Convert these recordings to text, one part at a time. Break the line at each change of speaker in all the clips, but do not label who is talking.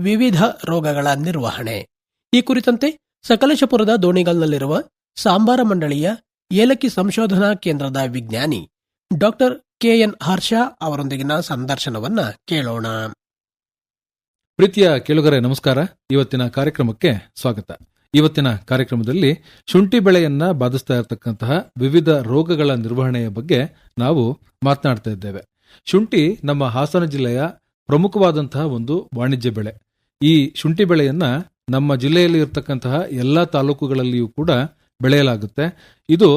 ವಿವಿಧ ರೋಗಗಳ ನಿರ್ವಹಣೆ. ಈ ಕುರಿತಂತೆ ಸಕಲೇಶಪುರದ ದೋಣಿಗಲ್ನಲ್ಲಿರುವ ಸಾಂಬಾರ ಮಂಡಳಿಯ ಏಲಕ್ಕಿ ಸಂಶೋಧನಾ ಕೇಂದ್ರದ ವಿಜ್ಞಾನಿ ಡಾಕ್ಟರ್ ಕೆಎನ್ ಹರ್ಷ ಅವರೊಂದಿಗಿನ ಸಂದರ್ಶನವನ್ನ ಕೇಳೋಣ.
ಪ್ರೀತಿಯ ಕೇಳುಗರೆ, ನಮಸ್ಕಾರ. ಇವತ್ತಿನ ಕಾರ್ಯಕ್ರಮಕ್ಕೆ ಸ್ವಾಗತ. ಇವತ್ತಿನ ಕಾರ್ಯಕ್ರಮದಲ್ಲಿ ಶುಂಠಿ ಬೆಳೆಯನ್ನ ಬಾಧಿಸ್ತಾ ಇರತಕ್ಕಂತಹ ವಿವಿಧ ರೋಗಗಳ ನಿರ್ವಹಣೆಯ ಬಗ್ಗೆ ನಾವು ಮಾತನಾಡ್ತಾ ಇದ್ದೇವೆ. ಶುಂಠಿ ನಮ್ಮ ಹಾಸನ ಜಿಲ್ಲೆಯ ಪ್ರಮುಖವಾದಂತಹ ಒಂದು ವಾಣಿಜ್ಯ ಬೆಳೆ. ಈ ಶುಂಠಿ ಬೆಳೆಯನ್ನ ನಮ್ಮ ಜಿಲ್ಲೆಯಲ್ಲಿ ಇರತಕ್ಕಂತಹ ಎಲ್ಲ ತಾಲೂಕುಗಳಲ್ಲಿಯೂ ಕೂಡ ಬೆಳೆಯಲಾಗುತ್ತೆ. ಇದು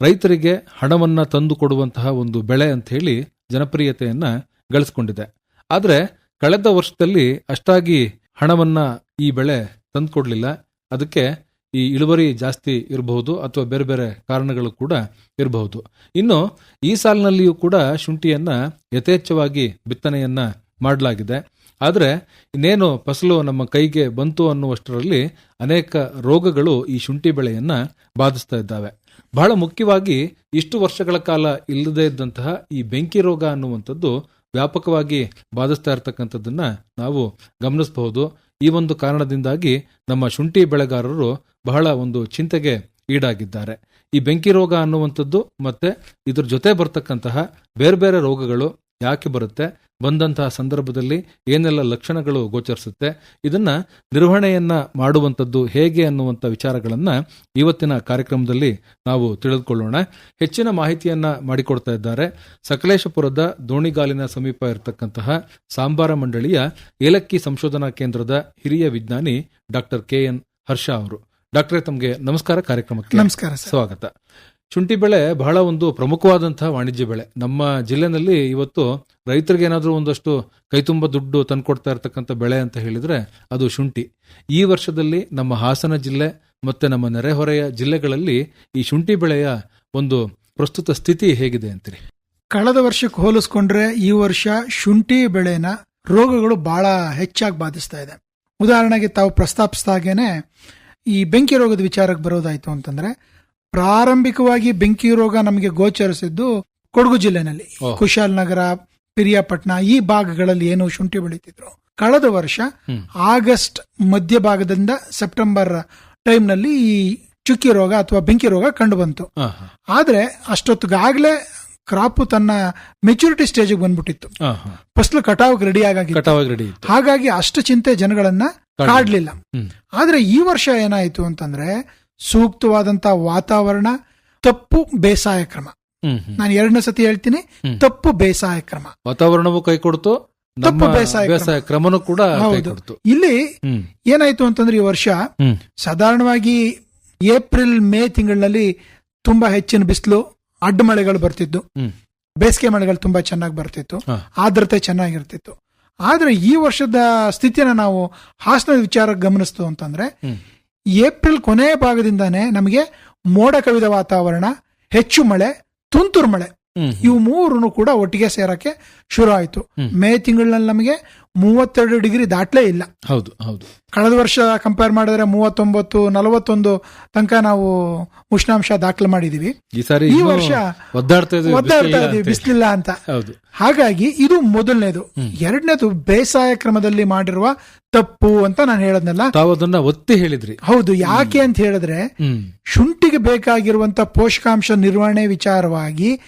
ರೈತರಿಗೆ ಹಣವನ್ನ ತಂದು ಕೊಡುವಂತಹ ಒಂದು ಬೆಳೆ ಅಂತ ಹೇಳಿ ಜನಪ್ರಿಯತೆಯನ್ನ ಗಳಿಸ್ಕೊಂಡಿದೆ. ಆದರೆ ಕಳೆದ ವರ್ಷದಲ್ಲಿ ಅಷ್ಟಾಗಿ ಹಣವನ್ನ ಈ ಬೆಳೆ ತಂದುಕೊಡ್ಲಿಲ್ಲ ಅದಕ್ಕೆ ಈ ಇಳುವರಿ ಜಾಸ್ತಿ ಇರಬಹುದು ಅಥವಾ ಬೇರೆ ಬೇರೆ ಕಾರಣಗಳು ಕೂಡ ಇರಬಹುದು. ಇನ್ನು ಈ ಸಾಲಿನಲ್ಲಿಯೂ ಕೂಡ ಶುಂಠಿಯನ್ನ ಯಥೇಚ್ಛವಾಗಿ ಬಿತ್ತನೆಯನ್ನ ಮಾಡಲಾಗಿದೆ. ಆದರೆ ಇನ್ನೇನು ಫಸಲು ನಮ್ಮ ಕೈಗೆ ಬಂತು ಅನ್ನುವಷ್ಟರಲ್ಲಿ ಅನೇಕ ರೋಗಗಳು ಈ ಶುಂಠಿ ಬೆಳೆಯನ್ನು ಬಾಧಿಸ್ತಾ ಇದ್ದಾವೆ. ಬಹಳ ಮುಖ್ಯವಾಗಿ ಇಷ್ಟು ವರ್ಷಗಳ ಕಾಲ ಇಲ್ಲದೇ ಇದ್ದಂತಹ ಈ ಬೆಂಕಿ ರೋಗ ಅನ್ನುವಂಥದ್ದು ವ್ಯಾಪಕವಾಗಿ ಬಾಧಿಸ್ತಾ ಇರತಕ್ಕಂಥದ್ದನ್ನು ನಾವು ಗಮನಿಸಬಹುದು. ಈ ಒಂದು ಕಾರಣದಿಂದಾಗಿ ನಮ್ಮ ಶುಂಠಿ ಬೆಳೆಗಾರರು ಬಹಳ ಒಂದು ಚಿಂತೆಗೆ ಈಡಾಗಿದ್ದಾರೆ. ಈ ಬೆಂಕಿ ರೋಗ ಅನ್ನುವಂಥದ್ದು ಮತ್ತೆ ಇದ್ರ ಜೊತೆ ಬರ್ತಕ್ಕಂತಹ ಬೇರೆ ಬೇರೆ ರೋಗಗಳು ಯಾಕೆ ಬರುತ್ತೆ ಬಂದಂತಹ ಸಂದರ್ಭದಲ್ಲಿ ಏನೆಲ್ಲ ಲಕ್ಷಣಗಳು ಗೋಚರಿಸುತ್ತೆ ಇದನ್ನ ನಿರ್ವಹಣೆಯನ್ನ ಮಾಡುವಂಥದ್ದು ಹೇಗೆ ಅನ್ನುವಂಥ ವಿಚಾರಗಳನ್ನ ಇವತ್ತಿನ ಕಾರ್ಯಕ್ರಮದಲ್ಲಿ ನಾವು ತಿಳಿದುಕೊಳ್ಳೋಣ. ಹೆಚ್ಚಿನ ಮಾಹಿತಿಯನ್ನ ಮಾಡಿಕೊಡ್ತಾ ಇದ್ದಾರೆ. ಸಕಲೇಶಪುರದ ದೋಣಿಗಾಲಿನ ಸಮೀಪ ಇರತಕ್ಕಂತಹ ಸಾಂಬಾರ ಮಂಡಳಿಯ ಏಲಕ್ಕಿ ಸಂಶೋಧನಾ ಕೇಂದ್ರದ ಹಿರಿಯ ವಿಜ್ಞಾನಿ ಡಾಕ್ಟರ್ ಕೆ ಎನ್ ಹರ್ಷ ಅವರು. ಡಾಕ್ಟರ್ ತಮಗೆ ನಮಸ್ಕಾರ ಕಾರ್ಯಕ್ರಮಕ್ಕೆ
ನಮಸ್ಕಾರ
ಸ್ವಾಗತ. ಶುಂಠಿ ಬೆಳೆ ಬಹಳ ಒಂದು ಪ್ರಮುಖವಾದಂತಹ ವಾಣಿಜ್ಯ ಬೆಳೆ. ನಮ್ಮ ಜಿಲ್ಲೆನಲ್ಲಿ ಇವತ್ತು ರೈತರಿಗೆ ಏನಾದರೂ ಒಂದಷ್ಟು ಕೈತುಂಬ ದುಡ್ಡು ತಂದ್ಕೊಡ್ತಾ ಇರತಕ್ಕಂಥ ಬೆಳೆ ಅಂತ ಹೇಳಿದರೆ ಅದು ಶುಂಠಿ. ಈ ವರ್ಷದಲ್ಲಿ ನಮ್ಮ ಹಾಸನ ಜಿಲ್ಲೆ ಮತ್ತು ನಮ್ಮ ನೆರೆಹೊರೆಯ ಜಿಲ್ಲೆಗಳಲ್ಲಿ ಈ ಶುಂಠಿ ಬೆಳೆಯ ಒಂದು ಪ್ರಸ್ತುತ ಸ್ಥಿತಿ ಹೇಗಿದೆ ಅಂತೀರಿ?
ಕಳೆದ ವರ್ಷಕ್ಕೆ ಹೋಲಿಸ್ಕೊಂಡ್ರೆ ಈ ವರ್ಷ ಶುಂಠಿ ಬೆಳೆನ ರೋಗಗಳು ಬಹಳ ಹೆಚ್ಚಾಗಿ ಬಾಧಿಸ್ತಾ ಇದೆ. ಉದಾಹರಣೆಗೆ ತಾವು ಪ್ರಸ್ತಾಪಿಸಿದಾಗೇನೆ ಈ ಬೆಂಕಿ ರೋಗದ ವಿಚಾರಕ್ಕೆ ಬರೋದಾಯ್ತು ಅಂತಂದ್ರೆ ಪ್ರಾರಂಭಿಕವಾಗಿ ಬೆಂಕಿ ರೋಗ ನಮಗೆ ಗೋಚರಿಸಿದ್ದು ಕೊಡಗು ಜಿಲ್ಲೆನಲ್ಲಿ.
ಕುಶಾಲ್
ನಗರ ಪಿರಿಯಾಪಟ್ನ ಈ ಭಾಗಗಳಲ್ಲಿ ಏನು ಶುಂಠಿ ಬೆಳೀತಿದ್ರು. ಕಳೆದ ವರ್ಷ. ಆಗಸ್ಟ್ ಮಧ್ಯಭಾಗದಿಂದ ಸೆಪ್ಟೆಂಬರ್ ಟೈಮ್ನಲ್ಲಿ ಈ ಚುಕ್ಕಿ ರೋಗ ಅಥವಾ ಬೆಂಕಿ ರೋಗ ಕಂಡು ಬಂತು ಆದ್ರೆ ಅಷ್ಟೊತ್ತಿಗಾಗ್ಲೇ ಕ್ರಾಪ್ ತನ್ನ ಮೆಚುರಿಟಿ ಸ್ಟೇಜ್ ಬಂದ್ಬಿಟ್ಟಿತ್ತು.
ಫಸ್ಟ್.
ಫಸಲು ಕಟಾವ್ ರೆಡಿ
ಆಗಿ
ಹಾಗಾಗಿ ಅಷ್ಟು ಚಿಂತೆ ಜನಗಳನ್ನ.
ಕಾಡ್ಲಿಲ್ಲ.
ಆದ್ರೆ ಈ ವರ್ಷ ಏನಾಯ್ತು ಅಂತಂದ್ರೆ ಸೂಕ್ತವಾದಂತ ವಾತಾವರಣ ತಪ್ಪು ಬೇಸಾಯ ಕ್ರಮ. ನಾನು ಎರಡನೇ ಸತಿ ಹೇಳ್ತೀನಿ ತಪ್ಪು ಬೇಸಾಯ ಕ್ರಮ.
ವಾತಾವರಣವೂ ಕೈ ಕೊಡ್ತು
ತಪ್ಪು ಬೇಸಾಯ.
ಬೇಸಾಯ ಕ್ರಮನೂ ಕೂಡ
ಹೌದು. ಇಲ್ಲಿ ಏನಾಯ್ತು ಅಂತಂದ್ರೆ ಈ ವರ್ಷ ಸಾಧಾರಣವಾಗಿ ಏಪ್ರಿಲ್ ಮೇ ತಿಂಗಳಲ್ಲಿ ತುಂಬಾ ಹೆಚ್ಚಿನ ಬಿಸಿಲು ಅಡ್ಡ ಮಳೆಗಳು ಬರ್ತಿದ್ದು ಬೇಸಿಗೆ ಮಳೆಗಳು ತುಂಬಾ ಚೆನ್ನಾಗಿ ಬರ್ತಿತ್ತು.
ಆದ್ರತೆ
ಆರ್ದ್ರತೆ ಚೆನ್ನಾಗಿರ್ತಿತ್ತು. ಆದ್ರೆ ಈ ವರ್ಷದ ಸ್ಥಿತಿನ ನಾವು ಹಾಸನ ವಿಚಾರ ಗಮನಿಸ್ತು ಅಂತಂದ್ರೆ ಏಪ್ರಿಲ್ ಕೊನೆಯ ಭಾಗದಿಂದಾನೇ ನಮಗೆ ಮೋಡ ಕವಿದ ವಾತಾವರಣ ಹೆಚ್ಚು ಮಳೆ ತುಂತುರು ಮಳೆ. ಇವು ಮೂರು ಕೂಡ ಒಟ್ಟಿಗೆ ಸೇರಕ್ಕೆ ಶುರು ಆಯಿತು. ಮೇ ತಿಂಗಳಲ್ಲಿ ನಮಗೆ ಮೂವತ್ತೆರಡು ಡಿಗ್ರಿ ದಾಟ್ಲೇ ಇಲ್ಲ.
ಹೌದು ಹೌದು.
ಕಳೆದ ವರ್ಷ ಕಂಪೇರ್ ಮಾಡಿದ್ರೆ ಮೂವತ್ತೊಂಬತ್ತು ನಲವತ್ತೊಂದು ತನಕ ನಾವು ಉಷ್ಣಾಂಶ ದಾಖಲು ಮಾಡಿದೀವಿ.
ಈ ಸಾರಿ
ಈ ವರ್ಷ
ಒದ್ದಾಡ್ತಾ
ಇದೀವಿ
ಅಂತ.
ಬಿಸಿಲಿಲ್ಲ ಅಂತ.
ಹೌದು.
ಹಾಗಾಗಿ ಇದು ಮೊದಲನೇದು. ಎರಡನೇದು ಬೇಸಾಯ ಕ್ರಮದಲ್ಲಿ ಮಾಡಿರುವ ತಪ್ಪು ಅಂತ ನಾನು ಹೇಳದ್ನಲ್ಲ?
ತಾವು ಅದನ್ನ ಒತ್ತಿ ಹೇಳಿದ್ರಿ.
ಹೌದು ಯಾಕೆ ಅಂತ ಹೇಳಿದ್ರೆ ಶುಂಠಿಗೆ ಬೇಕಾಗಿರುವಂತ ಪೋಷಕಾಂಶ ನಿರ್ವಹಣೆ ವಿಚಾರವಾಗಿ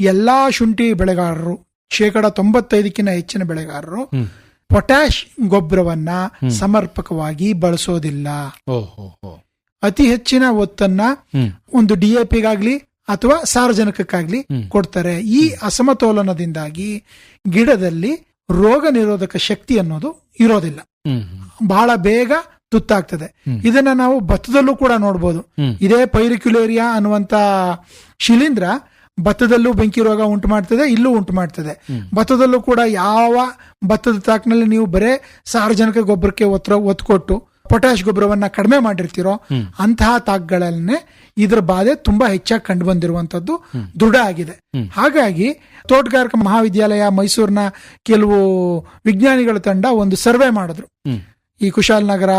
ಎಲ್ಲಾ ಶುಂಠಿ ಬೆಳೆಗಾರರು ಶೇಕಡ ತೊಂಬತ್ತೈದಕ್ಕಿಂತ ಹೆಚ್ಚಿನ ಬೆಳೆಗಾರರು ಪೊಟ್ಯಾಶ್ ಗೊಬ್ಬರವನ್ನ ಸಮರ್ಪಕವಾಗಿ ಬಳಸೋದಿಲ್ಲ. ಅತಿ ಹೆಚ್ಚಿನ ಒತ್ತನ್ನ ಒಂದು ಡಿ ಎ ಪಿಗಾಗ್ಲಿ ಅಥವಾ ಸಾರ್ವಜನಿಕಕ್ಕಾಗ್ಲಿ ಕೊಡ್ತಾರೆ. ಈ ಅಸಮತೋಲನದಿಂದಾಗಿ ಗಿಡದಲ್ಲಿ ರೋಗ ನಿರೋಧಕ ಶಕ್ತಿ ಅನ್ನೋದು ಇರೋದಿಲ್ಲ. ಬಹಳ ಬೇಗ ತುತ್ತಾಗ್ತದೆ. ಇದನ್ನ ನಾವು ಭತ್ತದಲ್ಲೂ ಕೂಡ ನೋಡ್ಬೋದು. ಇದೇ ಪೈರಿಕ್ಯುಲೇರಿಯಾ ಅನ್ನುವಂತ ಶಿಲೀಂಧ್ರ ಭತ್ತದಲ್ಲೂ ಬೆಂಕಿ ರೋಗ ಉಂಟು ಮಾಡ್ತದೆ ಇಲ್ಲೂ ಉಂಟು ಮಾಡ್ತದೆ. ಭತ್ತದಲ್ಲೂ ಕೂಡ ಯಾವ ಭತ್ತದ ತಾಕ್ನಲ್ಲಿ ನೀವು ಬರೇ ಸಾರ್ವಜನಿಕ ಗೊಬ್ಬರಕ್ಕೆ ಒತ್ತರ ಒತ್ತು ಕೊಟ್ಟು ಪೊಟ್ಯಾಶ್ ಗೊಬ್ಬರವನ್ನ ಕಡಿಮೆ ಮಾಡಿರ್ತಿರೋ ಅಂತಹ ತಾಕ್ಗಳನ್ನೇ ಇದ್ರ ಬಾಧೆ ತುಂಬಾ ಹೆಚ್ಚಾಗಿ ಕಂಡು ಬಂದಿರುವಂತದ್ದು ದೃಢ ಆಗಿದೆ. ಹಾಗಾಗಿ ತೋಟಗಾರಿಕಾ ಮಹಾವಿದ್ಯಾಲಯ ಮೈಸೂರಿನ ಕೆಲವು ವಿಜ್ಞಾನಿಗಳ ತಂಡ ಒಂದು ಸರ್ವೆ ಮಾಡಿದ್ರು. ಈ ಕುಶಾಲನಗರ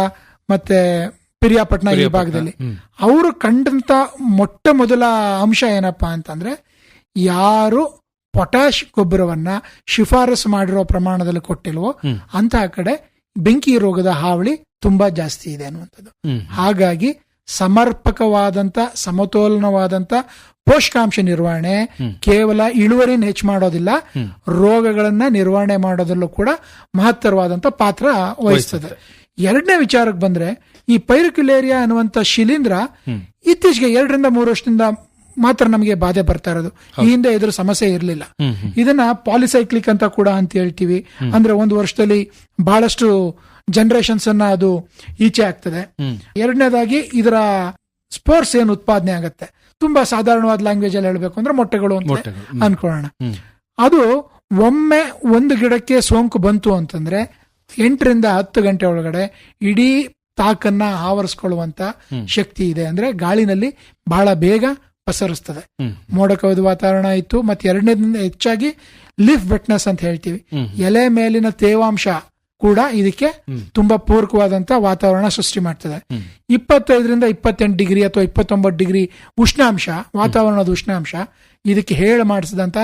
ಮತ್ತೆ ಪಿರಿಯಾಪಟ್ನ ಈ ಭಾಗದಲ್ಲಿ. ಅವರು ಕಂಡಂತ ಮೊಟ್ಟ ಮೊದಲ ಅಂಶ ಏನಪ್ಪಾ ಅಂತಂದ್ರೆ ಯಾರು ಪೊಟ್ಯಾಶ್ ಗೊಬ್ಬರವನ್ನ ಶಿಫಾರಸು ಮಾಡಿರೋ ಪ್ರಮಾಣದಲ್ಲಿ ಕೊಟ್ಟಿಲ್ವೋ. ಅಂತಹ ಕಡೆ ಬೆಂಕಿ ರೋಗದ ಹಾವಳಿ ತುಂಬಾ ಜಾಸ್ತಿ ಇದೆ ಅನ್ನುವಂಥದ್ದು. ಹಾಗಾಗಿ ಸಮರ್ಪಕವಾದಂತ ಸಮತೋಲನವಾದಂತ ಪೋಷಕಾಂಶ ನಿರ್ವಹಣೆ ಕೇವಲ ಇಳುವರಿನ ಹೆಚ್ಚು ಮಾಡೋದಿಲ್ಲ ರೋಗಗಳನ್ನ ನಿರ್ವಹಣೆ ಮಾಡೋದಲ್ಲೂ ಕೂಡ ಮಹತ್ತರವಾದಂತ ಪಾತ್ರ ವಹಿಸ್ತದೆ. ಎರಡನೇ ವಿಚಾರಕ್ಕೆ ಬಂದ್ರೆ ಈ ಪೈರಿಕ್ಯುಲೇರಿಯಾ ಅನ್ನುವಂತ ಶಿಲೀಂಧ್ರ ಇತ್ತೀಚೆಗೆ ಎರಡರಿಂದ ಮೂರು ವರ್ಷದಿಂದ ಮಾತ್ರ ನಮಗೆ ಬಾಧೆ ಬರ್ತಾ ಇರೋದು. ಈ ಹಿಂದೆ ಇದ್ರ ಸಮಸ್ಯೆ ಇರಲಿಲ್ಲ. ಇದನ್ನ ಪಾಲಿಸೈಕ್ಲಿಕ್ ಅಂತ ಕೂಡ ಅಂತ ಹೇಳ್ತೀವಿ. ಅಂದ್ರೆ ಒಂದು ವರ್ಷದಲ್ಲಿ ಬಹಳಷ್ಟು ಜನರೇಷನ್ಸ್ ಅನ್ನ ಅದು ಈಚೆ ಆಗ್ತದೆ. ಎರಡನೇದಾಗಿ ಇದರ ಸ್ಪೋರ್ಟ್ಸ್ ಏನು ಉತ್ಪಾದನೆ ಆಗತ್ತೆ. ತುಂಬಾ ಸಾಧಾರಣವಾದ ಲ್ಯಾಂಗ್ವೇಜ್ ಅಲ್ಲಿ ಹೇಳಬೇಕು ಅಂದ್ರೆ ಮೊಟ್ಟೆಗಳು ಅಂತ. ಅನ್ಕೊಳ್ಳೋಣ. ಅದು ಒಮ್ಮೆ ಒಂದು ಗಿಡಕ್ಕೆ ಸೋಂಕು ಬಂತು ಅಂತಂದ್ರೆ ಎಂಟರಿಂದ ಹತ್ತು ಗಂಟೆ ಒಳಗಡೆ ಇಡೀ ತಾಕನ್ನ ಆವರಿಸ್ಕೊಳ್ಳುವಂತ ಶಕ್ತಿ ಇದೆ. ಅಂದ್ರೆ ಗಾಳಿನಲ್ಲಿ ಬಹಳ ಬೇಗ ಪಸರಿಸ್ತದೆ. ಮೋಡ ಕವಿದ ವಾತಾವರಣ ಇತ್ತು. ಮತ್ತೆ ಎರಡನೇದಿಂದ ಹೆಚ್ಚಾಗಿ ಲಿಫ್ ವೆಟ್ನೆಸ್ ಅಂತ ಹೇಳ್ತೀವಿ. ಎಲೆ ಮೇಲಿನ ತೇವಾಂಶ ಕೂಡ ಇದಕ್ಕೆ ತುಂಬಾ ಪೂರಕವಾದಂತ ವಾತಾವರಣ ಸೃಷ್ಟಿ ಮಾಡ್ತದೆ. ಇಪ್ಪತ್ತೈದರಿಂದ ಇಪ್ಪತ್ತೆಂಟು ಡಿಗ್ರಿ ಅಥವಾ ಇಪ್ಪತ್ತೊಂಬತ್ತು ಡಿಗ್ರಿ ಉಷ್ಣಾಂಶ ವಾತಾವರಣದ ಉಷ್ಣಾಂಶ ಇದಕ್ಕೆ ಹೇಳ ಮಾಡಿಸಿದಂತ.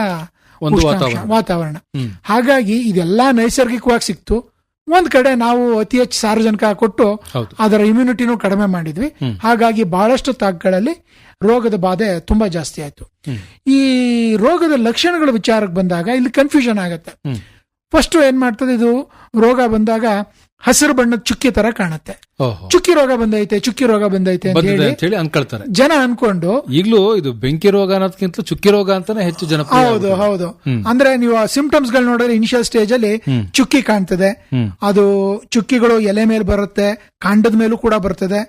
ವಾತಾವರಣ.
ಹಾಗಾಗಿ ಇದೆಲ್ಲಾ ನೈಸರ್ಗಿಕವಾಗಿ ಸಿಕ್ತು. ಒಂದ್ ಕಡೆ ನಾವು ಅತಿ ಹೆಚ್ಚು ಸಾರ್ವಜನಿಕ ಕೊಟ್ಟು ಅದರ ಇಮ್ಯುನಿಟಿನೂ ಕಡಿಮೆ ಮಾಡಿದ್ವಿ. ಹಾಗಾಗಿ ಬಹಳಷ್ಟು ತಾಕ್ಗಳಲ್ಲಿ ರೋಗದ ಬಾಧೆ ತುಂಬಾ ಜಾಸ್ತಿ ಆಯ್ತು. ಈ ರೋಗದ ಲಕ್ಷಣಗಳ ವಿಚಾರಕ್ಕೆ ಬಂದಾಗ ಇಲ್ಲಿ ಕನ್ಫ್ಯೂಷನ್ ಆಗತ್ತೆ. ಫಸ್ಟ್ ಏನ್ ಮಾಡ್ತದೆ ಇದು? ರೋಗ ಬಂದಾಗ ಹಸಿರು ಬಣ್ಣದ ಚುಕ್ಕಿ ತರ ಕಾಣುತ್ತೆ. ಚುಕ್ಕಿ ರೋಗ ಬಂದೈತೆ ಚುಕ್ಕಿ ರೋಗ ಬಂದೈತೆ ಅಂತ ಹೇಳಿ
ಅನ್ಕೊಳ್ತಾರೆ.
ಜನ ಅನ್ಕೊಂಡು
ಈಗಲೂ ಇದು ಬೆಂಕಿ ರೋಗ ಅನ್ನೋದಕ್ಕಿಂತ ಚುಕ್ಕಿ ರೋಗ ಅಂತಾನೆ ಹೆಚ್ಚು ಜನ
ಹೌದು ಹೌದು. ಅಂದ್ರೆ ನೀವು ಸಿಂಪ್ಟಮ್ಸ್ಗಳು ನೋಡಿದ್ರೆ ಇನಿಷಿಯಲ್ ಸ್ಟೇಜ್ ಅಲ್ಲಿ ಚುಕ್ಕಿ ಕಾಣ್ತದೆ. ಅದು ಚುಕ್ಕಿಗಳು ಎಲೆ ಮೇಲೆ ಬರುತ್ತೆ ಕಾಂಡದ ಮೇಲೂ ಕೂಡ ಬರ್ತದೆ.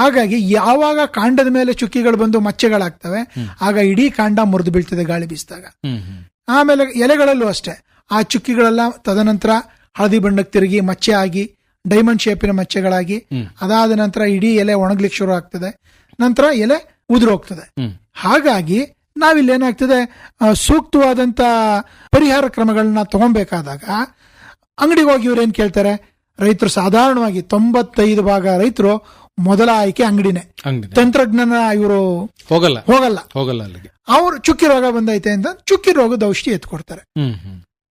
ಹಾಗಾಗಿ ಯಾವಾಗ ಕಾಂಡದ ಮೇಲೆ ಚುಕ್ಕಿಗಳು ಬಂದು ಮಚ್ಚೆಗಳಾಗ್ತವೆ ಆಗ ಇಡೀ ಕಾಂಡ ಮುರಿದು ಬೀಳ್ತದೆ ಗಾಳಿ ಬೀಸಿದಾಗ. ಆಮೇಲೆ ಎಲೆಗಳಲ್ಲೂ ಅಷ್ಟೇ. ಆ ಚುಕ್ಕಿಗಳೆಲ್ಲ ತದನಂತರ ಹಳದಿ ಬಣ್ಣಕ್ಕೆ ತಿರುಗಿ ಮಚ್ಚೆ ಆಗಿ ಡೈಮಂಡ್ ಶೇಪಿನ ಮಚ್ಚೆಗಳಾಗಿ ಅದಾದ ನಂತರ ಇಡೀ ಎಲೆ ಒಣಗ್ಲಿಕ್ಕೆ ಶುರು ಆಗ್ತದೆ. ನಂತರ ಎಲೆ ಉದುರೋಗ್ತದೆ.
ಹೋಗ್ತದೆ
ಹಾಗಾಗಿ ನಾವಿಲ್ಲಿ ಏನಾಗ್ತದೆ ಸೂಕ್ತವಾದಂತ ಪರಿಹಾರ ಕ್ರಮಗಳನ್ನ ತಗೊಬೇಕಾದಾಗ ಅಂಗಡಿಗೆ ಹೋಗಿ ಇವ್ರೇನ್ ಏನ್ ಕೇಳ್ತಾರೆ ರೈತರು ಸಾಧಾರಣವಾಗಿ ತೊಂಬತ್ತೈದು ಭಾಗ ರೈತರು ಮೊದಲ ಆಯ್ಕೆ ಅಂಗಡಿನೇ.
ಅಂಗಡಿ
ತಂತ್ರಜ್ಞಾನ ಇವರು
ಹೋಗಲ್ಲ.
ಹೋಗಲ್ಲ.
ಹೋಗಲ್ಲ
ಅವ್ರು ಚುಕ್ಕಿ ರೋಗ ಬಂದೈತೆ ಅಂತ ಚುಕ್ಕಿ ರೋಗದ ಔಷಧಿ ಎತ್ಕೊಡ್ತಾರೆ.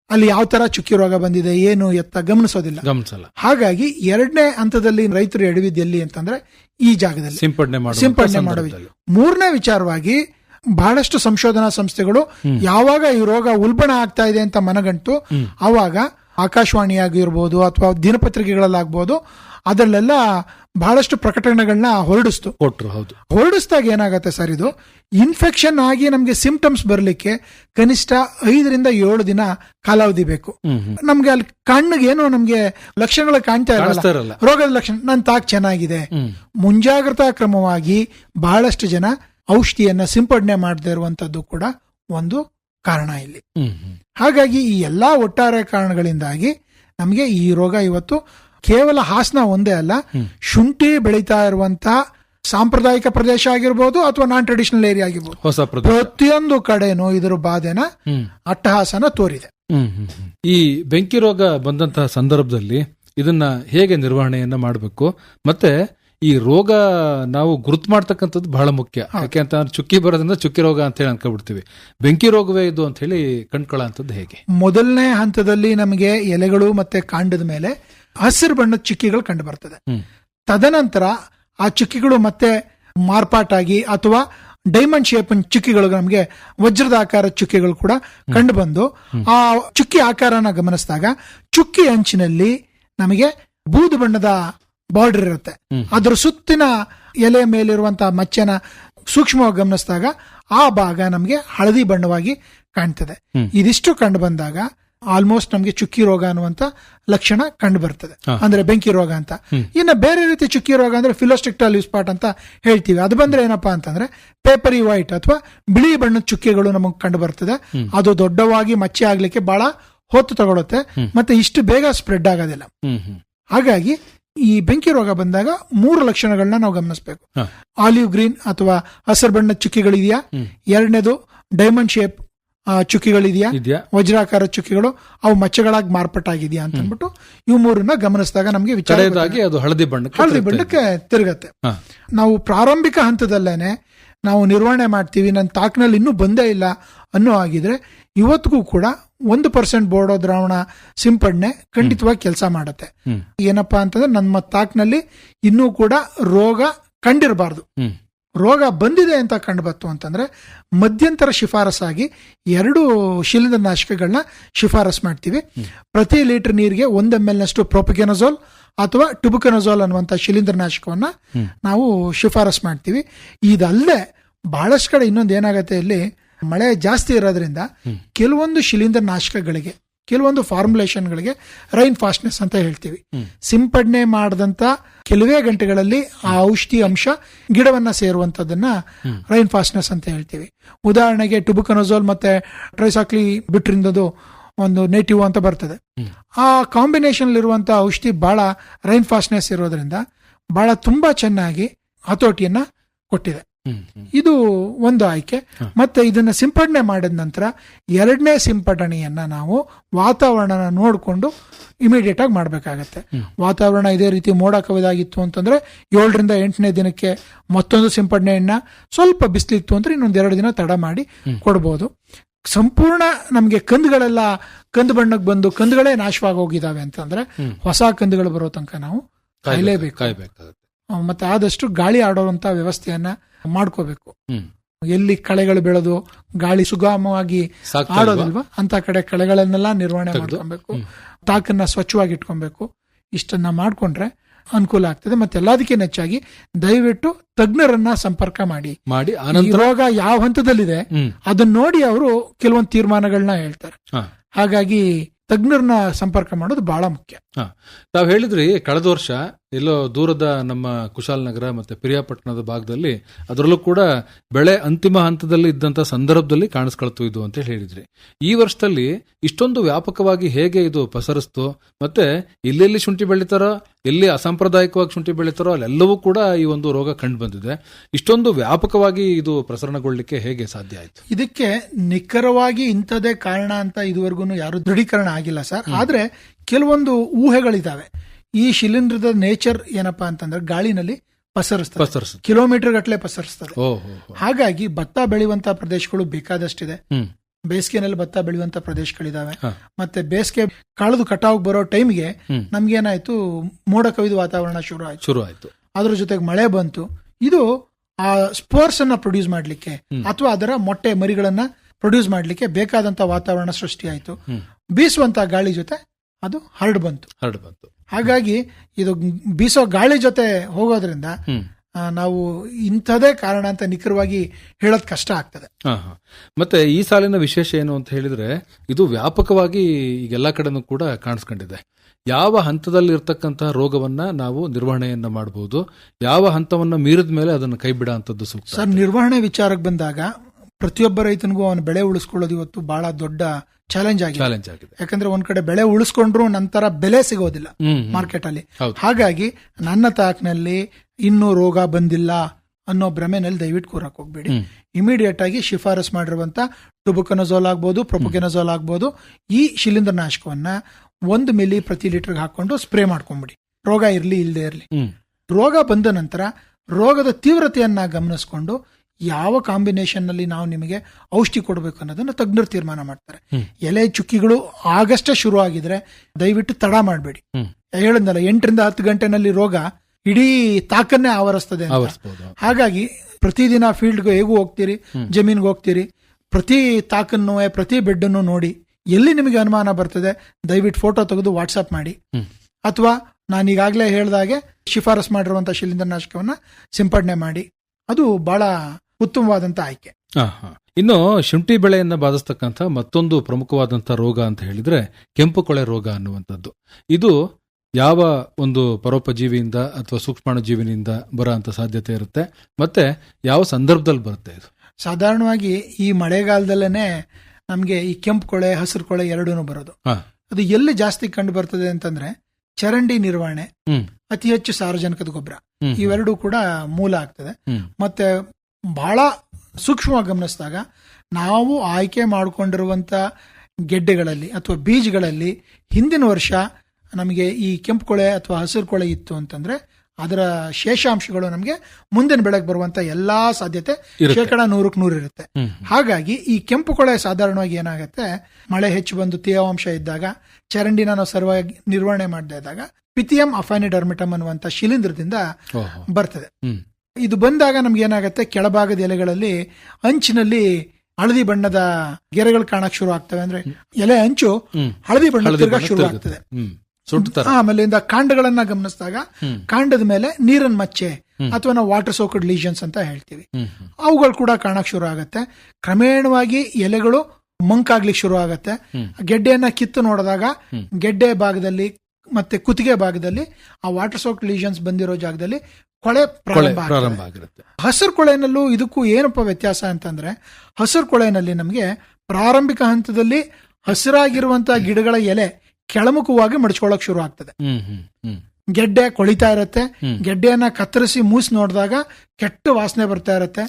ಅಲ್ಲಿ ಯಾವ ತರ ಚುಕ್ಕಿ ರೋಗ ಬಂದಿದೆ ಏನು ಎತ್ತ ಗಮನಿಸೋದಿಲ್ಲ.
ಗಮನಿಸಲ್ಲ.
ಹಾಗಾಗಿ ಎರಡನೇ ಹಂತದಲ್ಲಿ ರೈತರು ಎಡವಿದ್ದು ಎಲ್ಲಿ ಅಂತಂದ್ರೆ ಈ ಜಾಗದಲ್ಲಿ.
ಸಿಂಪಡಣೆ
ಸಿಂಪಡಣೆ ಮಾಡುವ ಮೂರನೇ ವಿಚಾರವಾಗಿ ಬಹಳಷ್ಟು ಸಂಶೋಧನಾ ಸಂಸ್ಥೆಗಳು ಯಾವಾಗ ಈ ರೋಗ ಉಲ್ಬಣ ಆಗ್ತಾ ಇದೆ ಅಂತ ಮನಗಂಟು ಅವಾಗ ಆಕಾಶವಾಣಿ ಆಗಿರ್ಬೋದು ಅಥವಾ ದಿನಪತ್ರಿಕೆಗಳಲ್ಲಾಗ್ಬೋದು ಅದರಲ್ಲೆಲ್ಲ ಬಹಳಷ್ಟು ಪ್ರಕಟಣೆಗಳನ್ನ ಹೊರಡಿಸ್ತು.
ಕೊಟ್ಟರು ಹೌದು.
ಹೊರಡಿಸಿದಾಗ ಏನಾಗುತ್ತೆ ಸರ್ ಇದು? ಇನ್ಫೆಕ್ಷನ್ ಆಗಿ ನಮಗೆ ಸಿಂಪ್ಟಮ್ಸ್ ಬರಲಿಕ್ಕೆ ಕನಿಷ್ಠ ಐದರಿಂದ ಏಳು ದಿನ ಕಾಲಾವಧಿ ಬೇಕು. ನಮ್ಗೆ ಅಲ್ಲಿ ಕಣ್ಣಿಗೆ ಏನೋ ನಮ್ಗೆ ಲಕ್ಷಣಗಳು ಕಾಣ್ತಾ ಇರಲ್ಲ. ರೋಗದ ಲಕ್ಷಣ ನನ್ನ ತಾಕ್ ಚೆನ್ನಾಗಿದೆ. ಮುಂಜಾಗ್ರತಾ ಕ್ರಮವಾಗಿ ಬಹಳಷ್ಟು ಜನ ಔಷಧಿಯನ್ನ ಸಿಂಪಡಣೆ ಮಾಡದೇ ಇರುವಂತದ್ದು ಕೂಡ ಒಂದು ಕಾರಣ ಇಲ್ಲಿ. ಹಾಗಾಗಿ ಈ ಎಲ್ಲಾ ಒಟ್ಟಾರೆ ಕಾರಣಗಳಿಂದಾಗಿ ನಮಗೆ ಈ ರೋಗ ಇವತ್ತು ಕೇವಲ ಹಾಸನ ಒಂದೇ ಅಲ್ಲ ಶುಂಠಿ ಬೆಳೀತಾ ಇರುವಂತ ಸಾಂಪ್ರದಾಯಿಕ ಪ್ರದೇಶ ಆಗಿರ್ಬೋದು ಅಥವಾ ನಾನ್ ಟ್ರೆಡಿಷನಲ್ ಏರಿಯಾ ಆಗಿರ್ಬೋದು.
ಹೊಸ
ಪ್ರತಿಯೊಂದು ಕಡೆನೂ ಇದರ ಬಾಧೆನ ಅಟ್ಟಹಾಸನ ತೋರಿದೆ.
ಈ ಬೆಂಕಿ ರೋಗ ಬಂದಂತಹ ಸಂದರ್ಭದಲ್ಲಿ ಇದನ್ನ ಹೇಗೆ ನಿರ್ವಹಣೆಯನ್ನ ಮಾಡಬೇಕು? ಮತ್ತೆ ಈ ರೋಗ ನಾವು ಗುರುತು ಮಾಡ್ತಕ್ಕಂಥದ್ದು ಬಹಳ ಮುಖ್ಯ. ಯಾಕೆ ಅಂತ ಚುಕ್ಕಿ ಬರೋದ್ರಿಂದ ಚುಕ್ಕಿ ರೋಗ ಅಂತ ಹೇಳಿ ಅನ್ಕೊಬಿಡ್ತೀವಿ ಬೆಂಕಿ ರೋಗವೇ ಇದು ಅಂತ ಹೇಳಿ ಕಂಡ್ಕೊಳ್ಳೋ ಹೇಗೆ?
ಮೊದಲನೇ ಹಂತದಲ್ಲಿ ನಮಗೆ ಎಲೆಗಳು ಮತ್ತೆ ಕಾಂಡದ ಮೇಲೆ ಹಸಿರು ಬಣ್ಣದ ಚುಕ್ಕಿಗಳು ಕಂಡು ಬರ್ತದೆ ತದನಂತರ ಆ ಚುಕ್ಕಿಗಳು ಮತ್ತೆ ಮಾರ್ಪಾಟಾಗಿ ಅಥವಾ ಡೈಮಂಡ್ ಶೇಪ್ ಚುಕ್ಕಿಗಳು ನಮಗೆ ವಜ್ರದ ಆಕಾರದ ಚುಕ್ಕಿಗಳು ಕೂಡ ಕಂಡು ಬಂದು ಆ ಚುಕ್ಕಿ ಆಕಾರನ ಗಮನಿಸಿದಾಗ ಚುಕ್ಕಿ ಅಂಚಿನಲ್ಲಿ ನಮಗೆ ಬೂದು ಬಣ್ಣದ ಬಾರ್ಡರ್ ಇರುತ್ತೆ. ಅದರ ಸುತ್ತಿನ ಎಲೆ ಮೇಲಿರುವಂತಹ ಮಚ್ಚೆನ ಸೂಕ್ಷ್ಮವಾಗಿ ಗಮನಿಸಿದಾಗ ಆ ಭಾಗ ನಮಗೆ ಹಳದಿ ಬಣ್ಣವಾಗಿ ಕಾಣ್ತದೆ. ಇದಿಷ್ಟು ಕಂಡು ಬಂದಾಗ ಆಲ್ಮೋಸ್ಟ್ ನಮಗೆ ಚುಕ್ಕಿ ರೋಗ ಅನ್ನುವಂತ ಲಕ್ಷಣ ಕಂಡು ಬರ್ತದೆ. ಅಂದ್ರೆ ಬೆಂಕಿ ರೋಗ ಅಂತ. ಇನ್ನು ಬೇರೆ ರೀತಿ ಚುಕ್ಕಿ ರೋಗ ಅಂದ್ರೆ ಫಿಲೋಸ್ಟಿಕ್ಟಲ್ ಯೂಸ್ಪಾಟ್ ಅಂತ ಹೇಳ್ತೀವಿ. ಅದು ಬಂದ್ರೆ ಏನಪ್ಪಾ ಅಂತಂದ್ರೆ ಪೇಪರಿ ವೈಟ್ ಅಥವಾ ಬಿಳಿ ಬಣ್ಣದ ಚುಕ್ಕಿಗಳು ನಮಗೆ ಕಂಡು ಬರ್ತದೆ. ಅದು ದೊಡ್ಡವಾಗಿ ಮಚ್ಚೆ ಆಗ್ಲಿಕ್ಕೆ ಬಹಳ ಹೊತ್ತು ತಗೊಳುತ್ತೆ. ಮತ್ತೆ ಇಷ್ಟು ಬೇಗ ಸ್ಪ್ರೆಡ್ ಆಗೋದಿಲ್ಲ. ಹಾಗಾಗಿ ಈ ಬೆಂಕಿ ರೋಗ ಬಂದಾಗ ಮೂರು ಲಕ್ಷಣಗಳನ್ನ ನಾವು ಗಮನಿಸಬೇಕು. ಆಲಿವ್ ಗ್ರೀನ್ ಅಥವಾ ಹಸಿರು ಬಣ್ಣದ ಚುಕ್ಕಿಗಳಿದೆಯಾ. ಎರಡನೇದು ಡೈಮಂಡ್ ಶೇಪ್ ಚುಕ್ಕಿಗಳಿದೆಯಾ?
ಇದೆಯಾ?
ವಜ್ರಾಕಾರ ಚುಕ್ಕಿಗಳು ಅವು ಮಚ್ಚಗಳಾಗಿ ಮಾರ್ಪಟ್ಟಾಗಿದೆಯಾ ಅಂತ ಅಂದ್ಬಿಟ್ಟು ಇವು ಮೂರನ್ನ ಗಮನಿಸಿದಾಗ ನಮಗೆ ವಿಚಾರ
ಅದು ಹಳದಿ ಬಣ್ಣ
ಹಳದಿ ಬಣ್ಣಕ್ಕೆ ತಿರುಗತ್ತೆ. ನಾವು ಪ್ರಾರಂಭಿಕ ಹಂತದಲ್ಲೇನೆ ನಾವು ನಿರ್ವಹಣೆ ಮಾಡ್ತೀವಿ ನನ್ನ ತಾಕ್ನಲ್ಲಿ ಇನ್ನೂ ಬಂದೇ ಇಲ್ಲ ಅನ್ನೋ ಆಗಿದ್ರೆ ಇವತ್ತಿಗೂ ಕೂಡ ಒಂದು ಪರ್ಸೆಂಟ್ ಬೋರ್ಡೋ ದ್ರಾವಣ ಸಿಂಪಡಣೆ ಖಂಡಿತವಾಗಿ ಕೆಲಸ ಮಾಡುತ್ತೆ. ಏನಪ್ಪಾ ಅಂತಂದ್ರೆ ನಮ್ಮ ತಾಕ್ನಲ್ಲಿ ಇನ್ನೂ ಕೂಡ ರೋಗ ಕಂಡಿರಬಾರ್ದು. ರೋಗ ಬಂದಿದೆ ಅಂತ ಕಂಡುಬತ್ತು ಅಂತಂದರೆ ಮಧ್ಯಂತರ ಶಿಫಾರಸಾಗಿ ಎರಡು ಶಿಲೀಂಧ್ರ ನಾಶಕಗಳನ್ನ ಶಿಫಾರಸ್ ಮಾಡ್ತೀವಿ. ಪ್ರತಿ ಲೀಟರ್ ನೀರಿಗೆ ಒಂದು ಎಂ ಎಲ್ ನಷ್ಟು ಪ್ರೊಪಗೆನಜೋಲ್ ಅಥವಾ ಟುಬುಕೆನಜೋಲ್ ಅನ್ನುವಂಥ ಶಿಲೀಂಧ್ರ ನಾಶಕವನ್ನ ನಾವು ಶಿಫಾರಸು ಮಾಡ್ತೀವಿ. ಇದಲ್ಲದೆ ಬಹಳಷ್ಟು ಕಡೆ ಇನ್ನೊಂದು ಏನಾಗುತ್ತೆ ಇಲ್ಲಿ ಮಳೆ ಜಾಸ್ತಿ ಇರೋದ್ರಿಂದ ಕೆಲವೊಂದು ಶಿಲೀಂಧ್ರ ನಾಶಕಗಳಿಗೆ ಕೆಲವೊಂದು ಫಾರ್ಮುಲೇಷನ್ಗಳಿಗೆ ರೈನ್ ಫಾಸ್ಟ್ನೆಸ್ ಅಂತ ಹೇಳ್ತೀವಿ. ಸಿಂಪಡಣೆ ಮಾಡಿದಂತ ಕೆಲವೇ ಗಂಟೆಗಳಲ್ಲಿ ಆ ಔಷಧಿ ಅಂಶ ಗಿಡವನ್ನ ಸೇರುವಂತದನ್ನ ರೈನ್ ಫಾಸ್ಟ್ನೆಸ್ ಅಂತ ಹೇಳ್ತೀವಿ. ಉದಾಹರಣೆಗೆ ಟುಬುಕನೋಸೋಲ್ ಮತ್ತೆ ಟ್ರೈಸಾಕ್ಲಿ ಬಿಟ್ರಿಂದದು ಒಂದು ನೇಟಿವ್ ಅಂತ ಬರ್ತದೆ. ಆ ಕಾಂಬಿನೇಷನ್ ಇರುವಂತಹ ಔಷಧಿ ಬಹಳ ರೈನ್ ಫಾಸ್ಟ್ನೆಸ್ ಇರೋದ್ರಿಂದ ಬಹಳ ತುಂಬಾ ಚೆನ್ನಾಗಿ ಹತೋಟಿಯನ್ನ ಕೊಟ್ಟಿದೆ. ಇದು ಒಂದು ಆಯ್ಕೆ. ಮತ್ತೆ ಇದನ್ನ ಸಿಂಪಡಣೆ ಮಾಡಿದ ನಂತರ ಎರಡನೇ ಸಿಂಪಡಣೆಯನ್ನ ನಾವು ವಾತಾವರಣನ ನೋಡಿಕೊಂಡು ಇಮಿಡಿಯೇಟ್ ಆಗಿ ಮಾಡಬೇಕಾಗತ್ತೆ. ವಾತಾವರಣ ಇದೇ ರೀತಿ ಮೋಡ ಕವಿದಾಗಿತ್ತು ಅಂತಂದ್ರೆ ಏಳರಿಂದ ಎಂಟನೇ ದಿನಕ್ಕೆ ಮತ್ತೊಂದು ಸಿಂಪಡಣೆಯನ್ನ ಸ್ವಲ್ಪ ಬಿಸಿಲಿತ್ತು ಅಂದ್ರೆ ಇನ್ನೊಂದು ಎರಡು ದಿನ ತಡ ಮಾಡಿ
ಕೊಡಬಹುದು
ಕೊಡ್ಬೋದು. ಸಂಪೂರ್ಣ ನಮಗೆ ಕಂದುಗಳೆಲ್ಲ ಕಂದು ಬಣ್ಣಕ್ಕೆ ಬಂದು ಕಂದುಗಳೇ ನಾಶವಾಗಿ ಹೋಗಿದಾವೆ ಅಂತಂದ್ರೆ ಹೊಸ ಕಂದುಗಳು ಬರೋ ತನಕ ನಾವು ಕಾಯ್ಲೇಬೇಕು. ಮತ್ತೆ ಆದಷ್ಟು ಗಾಳಿ ಆಡೋವಂತ ವ್ಯವಸ್ಥೆಯನ್ನ ಮಾಡ್ಕೋಬೇಕು. ಎಲ್ಲಿ ಕಳೆಗಳು ಬೆಳೆದು ಗಾಳಿ ಸುಗಮವಾಗಿ ಆಡೋದಲ್ವಾ? ಅಂತ ಕಡೆ ಕಳೆಗಳನ್ನೆಲ್ಲ ನಿರ್ವಹಣೆ? ಮಾಡ್ಕೊಬೇಕು. ತಾಕನ್ನ ಸ್ವಚ್ಛವಾಗಿ ಇಟ್ಕೊಬೇಕು. ಇಷ್ಟನ್ನ ಮಾಡ್ಕೊಂಡ್ರೆ ಅನುಕೂಲ ಆಗ್ತದೆ. ಮತ್ತೆ ಎಲ್ಲದಕ್ಕಿಂತ ಹೆಚ್ಚಾಗಿ ದಯವಿಟ್ಟು ತಜ್ಞರನ್ನ ಸಂಪರ್ಕ ಮಾಡಿ.
ಮಾಡಿ
ರೋಗ ಯಾವ ಹಂತದಲ್ಲಿದೆ ಅದನ್ನ ನೋಡಿ ಅವರು ಕೆಲವೊಂದು ತೀರ್ಮಾನಗಳನ್ನ ಹೇಳ್ತಾರೆ. ಹಾಗಾಗಿ ತಜ್ಞರನ್ನ ಸಂಪರ್ಕ ಮಾಡೋದು ಬಹಳ ಮುಖ್ಯ.
ತಾವ್ ಹೇಳಿದ್ರಿ ಕಳೆದ ವರ್ಷ ಎಲ್ಲೋ ದೂರದ ನಮ್ಮ ಕುಶಾಲನಗರ ಮತ್ತೆ ಪಿರಿಯಾಪಟ್ಟಣದ ಭಾಗದಲ್ಲಿ ಅದರಲ್ಲೂ ಕೂಡ ಬೆಳೆ ಅಂತಿಮ ಹಂತದಲ್ಲಿ ಇದ್ದಂತ ಸಂದರ್ಭದಲ್ಲಿ ಕಾಣಿಸ್ಕೊಳ್ತು ಇದು ಅಂತ ಹೇಳಿ ಹೇಳಿದ್ರಿ. ಈ ವರ್ಷದಲ್ಲಿ ಇಷ್ಟೊಂದು ವ್ಯಾಪಕವಾಗಿ ಹೇಗೆ ಇದು ಪಸರಿಸ್ತು ಮತ್ತೆ ಎಲ್ಲೆಲ್ಲಿ ಶುಂಠಿ ಬೆಳಿತಾರೋ ಎಲ್ಲಿ ಅಸಾಂಪ್ರದಾಯಿಕವಾಗಿ ಶುಂಠಿ ಬೆಳಿತಾರೋ ಅಲ್ಲೆಲ್ಲವೂ ಕೂಡ ಈ ಒಂದು ರೋಗ ಕಂಡು ಬಂದಿದೆ. ಇಷ್ಟೊಂದು ವ್ಯಾಪಕವಾಗಿ ಇದು ಪ್ರಸರಣಗೊಳ್ಳಲಿಕ್ಕೆ ಹೇಗೆ ಸಾಧ್ಯ ಆಯ್ತು?
ಇದಕ್ಕೆ ನಿಖರವಾಗಿ ಇಂಥದೇ ಕಾರಣ ಅಂತ ಇದುವರೆಗೂ ಯಾರು ದೃಢೀಕರಣ ಆಗಿಲ್ಲ ಸರ್. ಆದ್ರೆ ಕೆಲವೊಂದು ಊಹೆಗಳಿದಾವೆ. ಈ ಶಿಲೀಂಧ್ರದ ನೇಚರ್ ಏನಪ್ಪಾ ಅಂತಂದ್ರೆ ಗಾಳಿನಲ್ಲಿ ಪಸರಿಸ್ತದೆ. ಕಿಲೋಮೀಟರ್ ಗಟ್ಟಲೆ ಪಸರಿಸ್ತದೆ. ಹಾಗಾಗಿ ಭತ್ತ ಬೆಳೆಯುವಂತ ಪ್ರದೇಶಗಳು ಬೇಕಾದಷ್ಟಿದೆ. ಬೇಸಿಗೆನಲ್ಲಿ ಭತ್ತ ಬೆಳೆಯುವಂತ ಪ್ರದೇಶಗಳಿದಾವೆ. ಮತ್ತೆ ಬೇಸಿಗೆ ಕಳೆದು ಕಟಾವ್ ಬರೋ ಟೈಮ್ಗೆ
ನಮ್ಗೆ
ನಮ್ಗೇನಾಯ್ತು ಮೋಡ ಕವಿದ ವಾತಾವರಣ ಶುರು ಆಯ್ತು.
ಶುರು ಆಯ್ತು
ಅದ್ರ ಜೊತೆಗೆ ಮಳೆ ಬಂತು. ಇದು ಆ ಸ್ಪೋರ್ಸ್ ಅನ್ನ ಪ್ರೊಡ್ಯೂಸ್ ಮಾಡ್ಲಿಕ್ಕೆ. ಅಥವಾ ಅದರ ಮೊಟ್ಟೆ ಮರಿಗಳನ್ನ ಪ್ರೊಡ್ಯೂಸ್ ಮಾಡ್ಲಿಕ್ಕೆ ಬೇಕಾದಂತ ವಾತಾವರಣ ಸೃಷ್ಟಿ ಆಯ್ತು. ಬೀಸುವಂತ ಗಾಳಿ ಜೊತೆ ಅದು ಹರಡ್ ಬಂತು.
ಹರಡು ಬಂತು.
ಹಾಗಾಗಿ ಇದು ಬೀಸೋ ಗಾಳಿ ಜೊತೆ ಹೋಗೋದ್ರಿಂದ ನಾವು ಇಂಥದೇ ಕಾರಣ ಅಂತ ನಿಖರವಾಗಿ ಹೇಳೋದ್ ಕಷ್ಟ ಆಗ್ತದೆ.
ಹಾ, ಹಾ. ಮತ್ತೆ ಈ ಸಾಲಿನ ವಿಶೇಷ ಏನು ಅಂತ ಹೇಳಿದ್ರೆ ಇದು ವ್ಯಾಪಕವಾಗಿ ಈಗೆಲ್ಲ ಕಡೆನೂ ಕೂಡ ಕಾಣಿಸ್ಕೊಂಡಿದೆ. ಯಾವ ಹಂತದಲ್ಲಿ ಇರ್ತಕ್ಕಂತಹ ರೋಗವನ್ನ ನಾವು ನಿರ್ವಹಣೆಯನ್ನ ಮಾಡಬಹುದು ಯಾವ ಹಂತವನ್ನ ಮೀರಿದ ಮೇಲೆ ಅದನ್ನು ಕೈ ಬಿಡ ಅಂತದ್ದು ಸೂಕ್ತ
ಸರ್ ನಿರ್ವಹಣೆ ವಿಚಾರಕ್ಕೆ ಬಂದಾಗ ಪ್ರತಿಯೊಬ್ಬ ರೈತನಿಗೂ ಅವನ ಬೆಳೆ ಉಳಿಸ್ಕೊಳ್ಳೋದು ಇವತ್ತು ಬಹಳ ದೊಡ್ಡ ಚಾಲೆಂಜ್ ಆಗಿದೆ.
ಚಾಲೆಂಜ್ ಆಗಿದೆ.
ಯಾಕಂದ್ರೆ ಒಂದ್ ಕಡೆ ಬೆಳೆ ಉಳಿಸ್ಕೊಂಡ್ರು ನಂತರ ಬೆಲೆ ಸಿಗೋದಿಲ್ಲ. ಮಾರ್ಕೆಟ್ ಅಲ್ಲಿ. ಹಾಗಾಗಿ ನನ್ನ ತಾಕ್ನಲ್ಲಿ ಇನ್ನೂ ರೋಗ ಬಂದಿಲ್ಲ ಅನ್ನೋ ಭ್ರಮೆನಲ್ಲಿ ದಯವಿಟ್ಟು ಕೂರಕ್ ಹೋಗ್ಬೇಡಿ. ಇಮಿಡಿಯೇಟ್ ಆಗಿ ಶಿಫಾರಸ್ ಮಾಡಿರುವಂತ ಟುಬುಕನಜೋಲ್ ಆಗ್ಬೋದು ಪ್ರಪುಕೆನಜೋಲ್ ಆಗ್ಬೋದು ಈ ಶಿಲೀಂಧ್ರ ನಾಶಕವನ್ನ ಒಂದು ಮಿಲಿ ಪ್ರತಿ ಲೀಟರ್ಗೆ ಹಾಕೊಂಡು ಸ್ಪ್ರೇ ಮಾಡ್ಕೊಂಡ್ಬಿಡಿ ರೋಗ ಇರ್ಲಿ ಇಲ್ಲದೆ ಇರ್ಲಿ. ರೋಗ ಬಂದ ನಂತರ ರೋಗದ ತೀವ್ರತೆಯನ್ನ ಗಮನಿಸಿಕೊಂಡು ಯಾವ ಕಾಂಬಿನೇಷನ್ನಲ್ಲಿ ನಾವು ನಿಮಗೆ ಔಷಧಿ ಕೊಡಬೇಕು ಅನ್ನೋದನ್ನ ತಜ್ಞರು ತೀರ್ಮಾನ ಮಾಡ್ತಾರೆ. ಎಲೆ ಚುಕ್ಕಿಗಳು ಆಗಷ್ಟೇ ಶುರು ಆಗಿದ್ರೆ ದಯವಿಟ್ಟು ತಡ ಮಾಡಬೇಡಿ
ಹೇಳಂದಲ್ಲ
ಹೇಳಿದ್ನಲ್ಲ ಎಂಟರಿಂದ ಹತ್ತು ಗಂಟೆನಲ್ಲಿ ರೋಗ ಇಡೀ ತಾಕನ್ನೇ ಆವರಿಸ್ತದೆ ಅಂತ. ಹಾಗಾಗಿ ಪ್ರತಿದಿನ ಫೀಲ್ಡ್ಗೆ ಹೇಗೂ ಹೋಗ್ತೀರಿ. ಜಮೀನ್ಗೆ ಹೋಗ್ತೀರಿ ಪ್ರತಿ ತಾಕನ್ನು ಪ್ರತಿ ಬೆಡ್ಡನ್ನು ನೋಡಿ ಎಲ್ಲಿ ನಿಮಗೆ ಅನುಮಾನ ಬರ್ತದೆ ದಯವಿಟ್ಟು ಫೋಟೋ ತೆಗೆದು ವಾಟ್ಸಪ್ ಮಾಡಿ. ಅಥವಾ ನಾನು ಈಗಾಗಲೇ ಹೇಳ್ದಾಗೆ ಶಿಫಾರಸ್ ಮಾಡಿರುವಂತಹ ಶಿಲೀಂಧ್ರನಾಶಕವನ್ನ ಸಿಂಪಡಣೆ ಮಾಡಿ ಅದು ಬಹಳ ಉತ್ತಮವಾದಂತ ಆಯ್ಕೆ.
ಹಾ, ಹಾ. ಇನ್ನು ಶುಂಠಿ ಬೆಳೆಯನ್ನ ಬಾಧಿಸ್ತಕ್ಕಂಥ ಮತ್ತೊಂದು ಪ್ರಮುಖವಾದಂತಹ ರೋಗ ಅಂತ ಹೇಳಿದ್ರೆ ಕೆಂಪು ಕೊಳೆ ರೋಗ ಅನ್ನುವಂಥದ್ದು. ಇದು ಯಾವ ಒಂದು ಪರೋಪಜೀವಿಯಿಂದ ಅಥವಾ ಸೂಕ್ಷ್ಮಾಣು ಜೀವಿನಿಂದ ಬರೋ ಅಂತ ಸಾಧ್ಯತೆ ಇರುತ್ತೆ. ಮತ್ತೆ ಯಾವ ಸಂದರ್ಭದಲ್ಲಿ ಬರುತ್ತೆ ಇದು?
ಸಾಧಾರಣವಾಗಿ ಈ ಮಳೆಗಾಲದಲ್ಲೇನೆ ನಮಗೆ ಈ ಕೆಂಪು ಕೊಳೆ ಹಸಿರು ಕೊಳೆ ಎರಡೂ ಬರೋದು. ಅದು ಎಲ್ಲಿ ಜಾಸ್ತಿ ಕಂಡು ಬರ್ತದೆ ಅಂತಂದ್ರೆ ಚರಂಡಿ ನಿರ್ವಹಣೆ ಅತಿ ಹೆಚ್ಚು ಸಾರ್ವಜನಿಕದ ಗೊಬ್ಬರ. ಇವೆರಡೂ ಕೂಡ ಮೂಲ ಆಗ್ತದೆ. ಮತ್ತೆ ಬಹಳ ಸೂಕ್ಷ್ಮವಾಗಿ ಗಮನಿಸಿದಾಗ ನಾವು ಆಯ್ಕೆ ಮಾಡಿಕೊಂಡಿರುವಂಥ ಗೆಡ್ಡೆಗಳಲ್ಲಿ ಅಥವಾ ಬೀಜಗಳಲ್ಲಿ ಹಿಂದಿನ ವರ್ಷ ನಮಗೆ ಈ ಕೆಂಪು ಕೊಳೆ ಅಥವಾ ಹಸಿರು ಕೊಳೆ ಇತ್ತು ಅಂತಂದ್ರೆ ಅದರ ಶೇಷಾಂಶಗಳು ನಮಗೆ ಮುಂದಿನ ಬೆಳೆಗೆ ಬರುವಂತ ಎಲ್ಲಾ ಸಾಧ್ಯತೆ. ಶೇಕಡ ನೂರಕ್ಕೆ ನೂರು ಇರುತ್ತೆ ಹಾಗಾಗಿ ಈ ಕೆಂಪು ಕೊಳೆ ಸಾಧಾರಣವಾಗಿ ಏನಾಗುತ್ತೆ ಮಳೆ ಹೆಚ್ಚು ಬಂದು ತೇವಾಂಶ ಇದ್ದಾಗ ಚರಂಡಿನ ನಾವು ಸರ್ವಾಗಿ ನಿರ್ವಹಣೆ ಮಾಡದೇ ಇದ್ದಾಗ ಪಿಥಿಯಂ ಅಫೈನಿಡರ್ಮಿಟಮ್ ಅನ್ನುವಂತ ಶಿಲೀಂಧ್ರದಿಂದ ಬರ್ತದೆ. ಇದು ಬಂದಾಗ ನಮ್ಗೆ ಏನಾಗುತ್ತೆ? ಕೆಳಭಾಗದ ಎಲೆಗಳಲ್ಲಿ ಅಂಚಿನಲ್ಲಿ ಹಳದಿ ಬಣ್ಣದ ಗೆರೆಗಳು ಕಾಣಕ್ ಶುರು ಆಗ್ತವೆ. ಅಂದ್ರೆ ಎಲೆ ಅಂಚು ಹಳದಿ ಬಣ್ಣ ಶುರು. ಆಗ್ತದೆ. ಆಮೇಲೆ ಕಾಂಡಗಳನ್ನ ಗಮನಿಸಿದಾಗ ಕಾಂಡದ ಮೇಲೆ ನೀರಿನ ಮಚ್ಚೆ ಅಥವಾ ನಾವು ವಾಟರ್ ಸೋಕಡ್ ಲೀಜನ್ಸ್ ಅಂತ ಹೇಳ್ತೀವಿ. ಅವುಗಳು ಕೂಡ ಕಾಣಕ್ ಶುರು ಆಗತ್ತೆ. ಕ್ರಮೇಣವಾಗಿ ಎಲೆಗಳು ಮಂಕಾಗ್ಲಿಕ್ಕೆ ಶುರು ಆಗತ್ತೆ. ಗೆಡ್ಡೆಯನ್ನ ಕಿತ್ತು ನೋಡಿದಾಗ ಗೆಡ್ಡೆ ಭಾಗದಲ್ಲಿ ಮತ್ತೆ ಕುತ್ತಿಗೆ ಭಾಗದಲ್ಲಿ ಆ ವಾಟರ್ ಸೋಕ್ ಲೀಜನ್ಸ್ ಬಂದಿರೋ ಜಾಗದಲ್ಲಿ ಕೊಳೆ ಪ್ರಾರಂಭ
ಆಗಿರುತ್ತೆ.
ಹಸಿರು ಕೊಳೆನಲ್ಲೂ ಇದಕ್ಕೂ ಏನಪ್ಪ ವ್ಯತ್ಯಾಸ ಅಂತಂದ್ರೆ ಹಸಿರು ಕೊಳೆನಲ್ಲಿ ನಮಗೆ ಪ್ರಾರಂಭಿಕ ಹಂತದಲ್ಲಿ ಹಸಿರಾಗಿರುವಂತಹ ಗಿಡಗಳ ಎಲೆ ಕೆಳಮುಖವಾಗಿ ಮಡಚ್ಕೊಳ್ಳಕ್ ಶುರು ಆಗ್ತದೆ. ಗೆಡ್ಡೆ ಕೊಳಿತಾ ಇರುತ್ತೆ. ಗೆಡ್ಡೆಯನ್ನ ಕತ್ತರಿಸಿ ಮೂಸಿ ನೋಡಿದಾಗ ಕೆಟ್ಟ ವಾಸನೆ ಬರ್ತಾ ಇರುತ್ತೆ.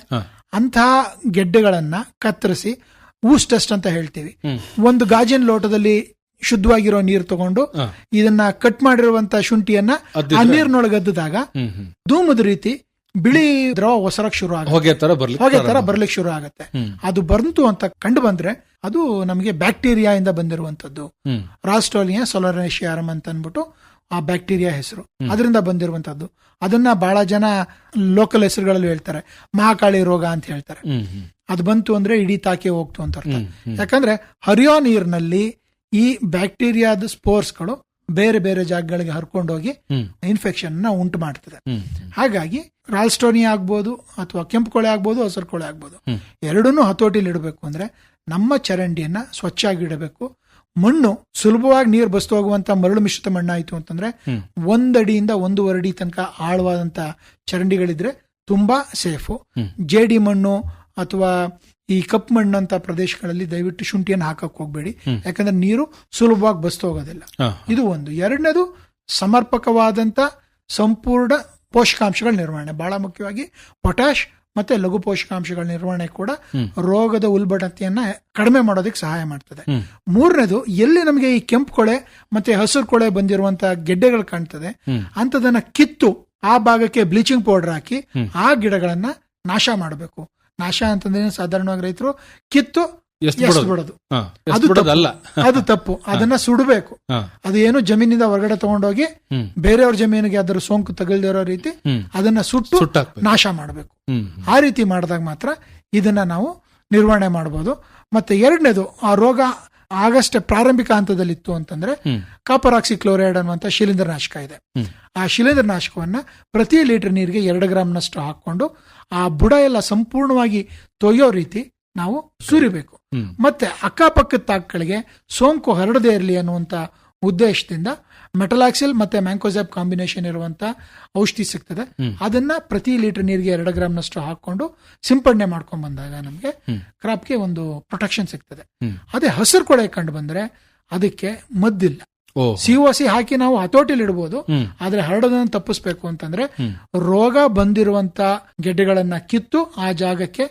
ಅಂತಹ ಗೆಡ್ಡೆಗಳನ್ನ ಕತ್ತರಿಸಿ ಊಸ್ ಟೆಸ್ಟ್ ಅಂತ ಹೇಳ್ತೀವಿ. ಒಂದು ಗಾಜಿನ ಲೋಟದಲ್ಲಿ ಶುದ್ಧವಾಗಿರೋ ನೀರು ತಗೊಂಡು ಇದನ್ನ ಕಟ್ ಮಾಡಿರುವಂತ ಶುಂಠಿಯನ್ನ ಆ
ನೀರ್ನೊಳಗದ್ದಾಗ.
ಧೂಮದ ರೀತಿ ಬಿಳಿ ದ್ರವ ಹೊಸರಕ್ ಶುರು ಆಗುತ್ತೆ.
ಹೊಗೆ ತರ ಬರ್ಲಿಕ್ಕೆ
ಹೊಗೆ ತರ ಬರ್ಲಿಕ್ಕೆ ಶುರು ಆಗುತ್ತೆ. ಅದು ಬಂತು ಅಂತ ಕಂಡು ಬಂದ್ರೆ ಅದು ನಮಗೆ ಬ್ಯಾಕ್ಟೀರಿಯಾ ಇಂದ ಬಂದಿರುವಂತದ್ದು. ರಾಸ್ಟೋಲಿಯಾ ಸೊಲರೇಶಿಯಾರಮ್ ಅಂತ ಅಂದ್ಬಿಟ್ಟು ಆ ಬ್ಯಾಕ್ಟೀರಿಯಾ ಹೆಸರು. ಅದರಿಂದ ಬಂದಿರುವಂತದ್ದು. ಅದನ್ನ ಬಹಳ ಜನ ಲೋಕಲ್ ಹೆಸರುಗಳಲ್ಲಿ ಹೇಳ್ತಾರೆ. ಮಹಾಕಾಳಿ ರೋಗ ಅಂತ ಹೇಳ್ತಾರೆ. ಅದು ಬಂತು ಅಂದ್ರೆ ಇಡೀ ತಾಕೆ ಹೋಗ್ತು ಅಂತ ಅರ್ಥ. ಯಾಕಂದ್ರೆ ಹರಿಯೋ ನೀರಿನಲ್ಲಿ ಈ ಬ್ಯಾಕ್ಟೀರಿಯಾದ ಸ್ಪೋರ್ಸ್ಗಳು ಬೇರೆ ಬೇರೆ ಜಾಗಗಳಿಗೆ ಹರ್ಕೊಂಡೋಗಿ ಹೋಗಿ ಇನ್ಫೆಕ್ಷನ್ನ ಉಂಟು ಮಾಡ್ತದೆ. ಹಾಗಾಗಿ ರಾಲ್ಸ್ಟೋನಿ ಆಗ್ಬೋದು ಅಥವಾ ಕೆಂಪು ಕೊಳೆ ಆಗ್ಬೋದು ಹಸಿರು ಕೊಳೆ ಆಗ್ಬೋದು. ಎರಡನ್ನೂ ಹತೋಟಿಲಿ ಇಡಬೇಕು ಅಂದ್ರೆ ನಮ್ಮ ಚರಂಡಿಯನ್ನ ಸ್ವಚ್ಛವಾಗಿ ಇಡಬೇಕು. ಮಣ್ಣು ಸುಲಭವಾಗಿ ನೀರು ಬಸ್ತು ಹೋಗುವಂತ ಮರಳು ಮಿಶ್ರಿತ ಮಣ್ಣಾಯಿತು ಅಂತಂದ್ರೆ. ಒಂದಡಿಯಿಂದ ಒಂದೂವರೆ ಅಡಿ ತನಕ ಆಳವಾದಂತ ಚರಂಡಿಗಳಿದ್ರೆ ತುಂಬಾ ಸೇಫು. ಜೇಡಿ ಮಣ್ಣು ಅಥವಾ ಈ ಕಪ್ ಮಣ್ಣಂತ ಪ್ರದೇಶಗಳಲ್ಲಿ ದಯವಿಟ್ಟು ಶುಂಠಿಯನ್ನು ಹಾಕಕ್ ಹೋಗ್ಬೇಡಿ. ಯಾಕಂದ್ರೆ ನೀರು ಸುಲಭವಾಗಿ ಬಸ್ತು ಹೋಗೋದಿಲ್ಲ. ಇದು ಒಂದು. ಎರಡನೇದು ಸಮರ್ಪಕವಾದಂತ ಸಂಪೂರ್ಣ ಪೋಷಕಾಂಶಗಳ ನಿರ್ವಹಣೆ. ಬಹಳ ಮುಖ್ಯವಾಗಿ ಪೊಟ್ಯಾಶ್ ಮತ್ತೆ ಲಘು ಪೋಷಕಾಂಶಗಳ ನಿರ್ವಹಣೆ ಕೂಡ ರೋಗದ ಉಲ್ಬಣತೆಯನ್ನ ಕಡಿಮೆ ಮಾಡೋದಕ್ಕೆ ಸಹಾಯ ಮಾಡ್ತದೆ. ಮೂರನೇದು ಎಲ್ಲಿ ನಮಗೆ ಈ ಕೆಂಪು ಕೊಳೆ ಮತ್ತೆ ಹಸಿರು ಕೊಳೆ ಬಂದಿರುವಂತಹ ಗೆಡ್ಡೆಗಳು ಕಾಣ್ತದೆ ಅಂತದನ್ನ ಕಿತ್ತು ಆ ಭಾಗಕ್ಕೆ ಬ್ಲೀಚಿಂಗ್ ಪೌಡರ್ ಹಾಕಿ ಆ ಗಿಡಗಳನ್ನ ನಾಶ ಮಾಡಬೇಕು. ನಾಶ ಅಂತಂದ್ರೆ ಸಾಧಾರಣವಾಗಿ ರೈತರು ಕಿತ್ತು
ಎಷ್ಟ್ ಬಿಡೋದು.
ಅದು ತಪ್ಪು. ಅದನ್ನ ಸುಡಬೇಕು. ಅದು ಏನು ಜಮೀನಿಂದ ಹೊರಗಡೆ ತಗೊಂಡೋಗಿ. ಬೇರೆಯವ್ರ ಜಮೀನಿಗೆ ಅದರ ಸೋಂಕು ತಗಲ್ದಿರೋ ರೀತಿ ಅದನ್ನ ಸುಟ್ಟು ನಾಶ ಮಾಡಬೇಕು. ಆ ರೀತಿ ಮಾಡಿದಾಗ ಮಾತ್ರ ಇದನ್ನ ನಾವು ನಿರ್ವಹಣೆ ಮಾಡಬಹುದು ಮತ್ತೆ ಎರಡನೇದು ಆ ರೋಗ ಆಗಷ್ಟೇ ಪ್ರಾರಂಭಿಕ ಹಂತದಲ್ಲಿತ್ತು ಅಂತಂದ್ರೆ
ಹ್ಮ್.
ಕಾಪರ್ ಆಕ್ಸಿ ಕ್ಲೋರೈಡ್ ಅನ್ನುವಂತ ಶಿಲೀಂಧ್ರನಾಶಕ ಇದೆ.
ಆ
ಆ ಶಿಲೀಂಧ್ರನಾಶಕವನ್ನ ಪ್ರತಿ ಲೀಟರ್ ನೀರಿಗೆ ಎರಡು ಗ್ರಾಮ್ನಷ್ಟು ಹಾಕೊಂಡು ಆ ಬುಡ ಎಲ್ಲ ಸಂಪೂರ್ಣವಾಗಿ ತೊಯ್ಯೋ ರೀತಿ ನಾವು ಸುರಿಬೇಕು. ಮತ್ತೆ ಅಕ್ಕಪಕ್ಕದ ತಾಕ್ಗಳಿಗೆ ಸೋಂಕು ಹರಡದೇ ಇರಲಿ ಅನ್ನುವಂತ ಉದ್ದೇಶದಿಂದ ಮೆಟಲಾಕ್ಸಿಲ್ ಮತ್ತೆ ಮ್ಯಾಂಕೋಜಾಬ್ ಕಾಂಬಿನೇಷನ್ ಇರುವಂತ ಔಷಧಿ ಸಿಗ್ತದೆ. ಅದನ್ನ ಪ್ರತಿ ಲೀಟರ್ ನೀರಿಗೆ ಎರಡು ಗ್ರಾಮ್ನಷ್ಟು ಹಾಕೊಂಡು ಸಿಂಪಡಣೆ ಮಾಡ್ಕೊಂಡ್ ಬಂದಾಗ ನಮಗೆ. ಕ್ರಾಪ್ಗೆ ಒಂದು ಪ್ರೊಟೆಕ್ಷನ್ ಸಿಗ್ತದೆ. ಅದೇ ಹಸಿರು ಕೊಳೆ ಕಂಡು ಬಂದ್ರೆ ಅದಕ್ಕೆ ಮದ್ದಿಲ್ಲ. ಸಿ ಹಾಕಿ ನಾವು ಹತೋಟಿಲಿ ಇಡಬಹುದು. ಆದ್ರೆ ಹರಡೋದನ್ನ ತಪ್ಪಿಸ್ಬೇಕು ಅಂತಂದ್ರೆ ರೋಗ ಬಂದಿರುವಂತ ಗೆಡ್ಡೆಗಳನ್ನ ಕಿತ್ತು ಆ ಜಾಗಕ್ಕೆ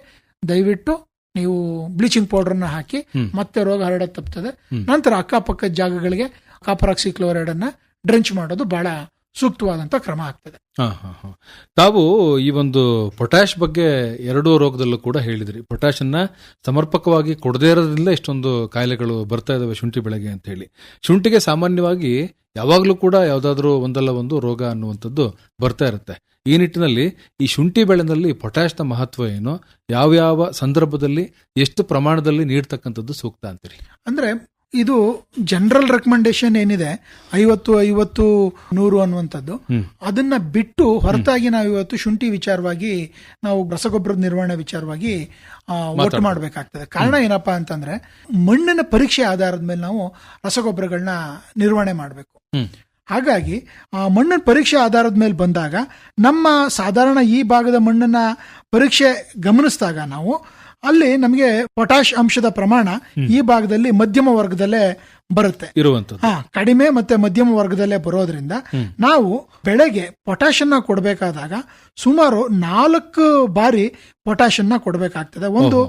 ದಯವಿಟ್ಟು ನೀವು ಬ್ಲೀಚಿಂಗ್ ಪೌಡರ್ನ ಹಾಕಿ ಮತ್ತೆ ರೋಗ ಹರಡೋದು ತಪ್ತದೆ. ನಂತರ ಅಕ್ಕಪಕ್ಕದ ಜಾಗಗಳಿಗೆ ಕಾಪರಾಕ್ಸಿ ಕ್ಲೋರೈಡ್ ಅನ್ನ ಡ್ರೆಂಚ್ ಮಾಡೋದು ಬಹಳ ಸೂಕ್ತವಾದಂತ ಕ್ರಮ ಆಗ್ತದೆ.
ಹಾ, ಹಾ, ಹಾ. ತಾವು ಈ ಒಂದು ಪೊಟ್ಯಾಶ್ ಬಗ್ಗೆ ಎರಡೂ ರೋಗದಲ್ಲೂ ಕೂಡ ಹೇಳಿದ್ರಿ. ಪೊಟ್ಯಾಶ್ ಅನ್ನ ಸಮರ್ಪಕವಾಗಿ ಕೊಡದೇ ಇರೋದ್ರಿಂದ ಇಷ್ಟೊಂದು ಕಾಯಿಲೆಗಳು ಬರ್ತಾ ಇದಾವೆ ಶುಂಠಿ ಬೆಳೆಗೆ ಅಂತ ಹೇಳಿ. ಶುಂಠಿಗೆ ಸಾಮಾನ್ಯವಾಗಿ ಯಾವಾಗಲೂ ಕೂಡ ಯಾವ್ದಾದ್ರೂ ಒಂದಲ್ಲ ಒಂದು ರೋಗ ಅನ್ನುವಂಥದ್ದು ಬರ್ತಾ ಇರುತ್ತೆ. ಈ ನಿಟ್ಟಿನಲ್ಲಿ ಈ ಶುಂಠಿ ಬೆಳೆನಲ್ಲಿ ಪೊಟ್ಯಾಶ್ನ ಮಹತ್ವ ಏನು? ಯಾವ್ಯಾವ ಸಂದರ್ಭದಲ್ಲಿ ಎಷ್ಟು ಪ್ರಮಾಣದಲ್ಲಿ ನೀಡ್ತಕ್ಕಂಥದ್ದು ಸೂಕ್ತ ಅಂತೀರಿ?
ಅಂದ್ರೆ ಇದು ಜನರಲ್ ರೆಕಮೆಂಡೇಶನ್ ಏನಿದೆ? ಐವತ್ತು ಐವತ್ತು ನೂರು ಅನ್ನುವಂಥದ್ದು. ಅದನ್ನ ಬಿಟ್ಟು ಹೊರತಾಗಿ ನಾವು ಇವತ್ತು ಶುಂಠಿ ವಿಚಾರವಾಗಿ ನಾವು ರಸಗೊಬ್ಬರದ ನಿರ್ವಹಣೆ ವಿಚಾರವಾಗಿ ಓಟ್ ಒಟ್ಟು ಮಾಡಬೇಕಾಗ್ತದೆ. ಕಾರಣ ಏನಪ್ಪಾ ಅಂತಂದ್ರೆ ಮಣ್ಣಿನ ಪರೀಕ್ಷೆ ಆಧಾರದ ಮೇಲೆ ನಾವು ರಸಗೊಬ್ಬರಗಳನ್ನ ನಿರ್ವಹಣೆ ಮಾಡಬೇಕು. ಹಾಗಾಗಿ ಆ ಮಣ್ಣಿನ ಪರೀಕ್ಷೆ ಆಧಾರದ ಮೇಲೆ ಬಂದಾಗ ನಮ್ಮ ಸಾಧಾರಣ ಈ ಭಾಗದ ಮಣ್ಣನ್ನ ಪರೀಕ್ಷೆ ಗಮನಿಸಿದಾಗ ನಾವು ಅಲ್ಲಿ ನಮಗೆ ಪೊಟ್ಯಾಶ್ ಅಂಶದ ಪ್ರಮಾಣ ಈ ಭಾಗದಲ್ಲಿ ಮಧ್ಯಮ ವರ್ಗದಲ್ಲೇ ಬರುತ್ತೆ.
ಇರುವಂತದ್ದು.
ಹಾ ಕಡಿಮೆ ಮತ್ತೆ ಮಧ್ಯಮ ವರ್ಗದಲ್ಲೇ ಬರೋದ್ರಿಂದ ನಾವು ಬೆಳೆಗೆ ಅನ್ನ ಕೊಡಬೇಕಾದಾಗ ಸುಮಾರು ನಾಲ್ಕು ಬಾರಿ ಪೊಟ್ಯಾಷನ್ನ ಕೊಡಬೇಕಾಗ್ತದೆ. ಒಂದು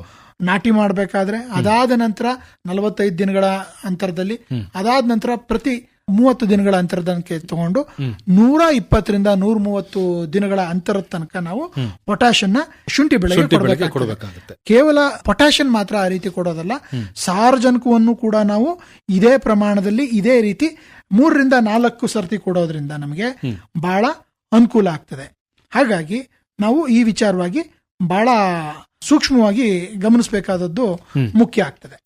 ನಾಟಿ ಮಾಡಬೇಕಾದ್ರೆ ಅದಾದ ನಂತರ ನಲವತ್ತೈದು ದಿನಗಳ ಅಂತರದಲ್ಲಿ ಅದಾದ ನಂತರ ಪ್ರತಿ ಮೂವತ್ತು ದಿನಗಳ ಅಂತರದಕ್ಕೆ ತಗೊಂಡು ನೂರ ಇಪ್ಪತ್ತರಿಂದ ನೂರ ಮೂವತ್ತು ದಿನಗಳ ಅಂತರದ ತನಕ ನಾವು ಪೊಟ್ಯಾಷನ್ನ ಶುಂಠಿ ಬೆಳೆಗೆ
ಶುಂಠಿ ಬೆಳೆಗೆ ಕೊಡಬೇಕಾಗುತ್ತೆ.
ಕೇವಲ ಪೊಟ್ಯಾಷನ್ ಮಾತ್ರ ಆ ರೀತಿ ಕೊಡೋದಲ್ಲ ಸಾರಜನಕವನ್ನು ಕೂಡ ನಾವು ಇದೇ ಪ್ರಮಾಣದಲ್ಲಿ ಇದೇ ರೀತಿ ಮೂರರಿಂದ ನಾಲ್ಕು ಸರ್ತಿ ಕೊಡೋದ್ರಿಂದ ನಮಗೆ ಬಹಳ ಅನುಕೂಲ ಆಗ್ತದೆ. ಹಾಗಾಗಿ ನಾವು ಈ ವಿಚಾರವಾಗಿ ಬಹಳ ಸೂಕ್ಷ್ಮವಾಗಿ ಗಮನಿಸಬೇಕಾದದ್ದು ಮುಖ್ಯ ಆಗ್ತದೆ.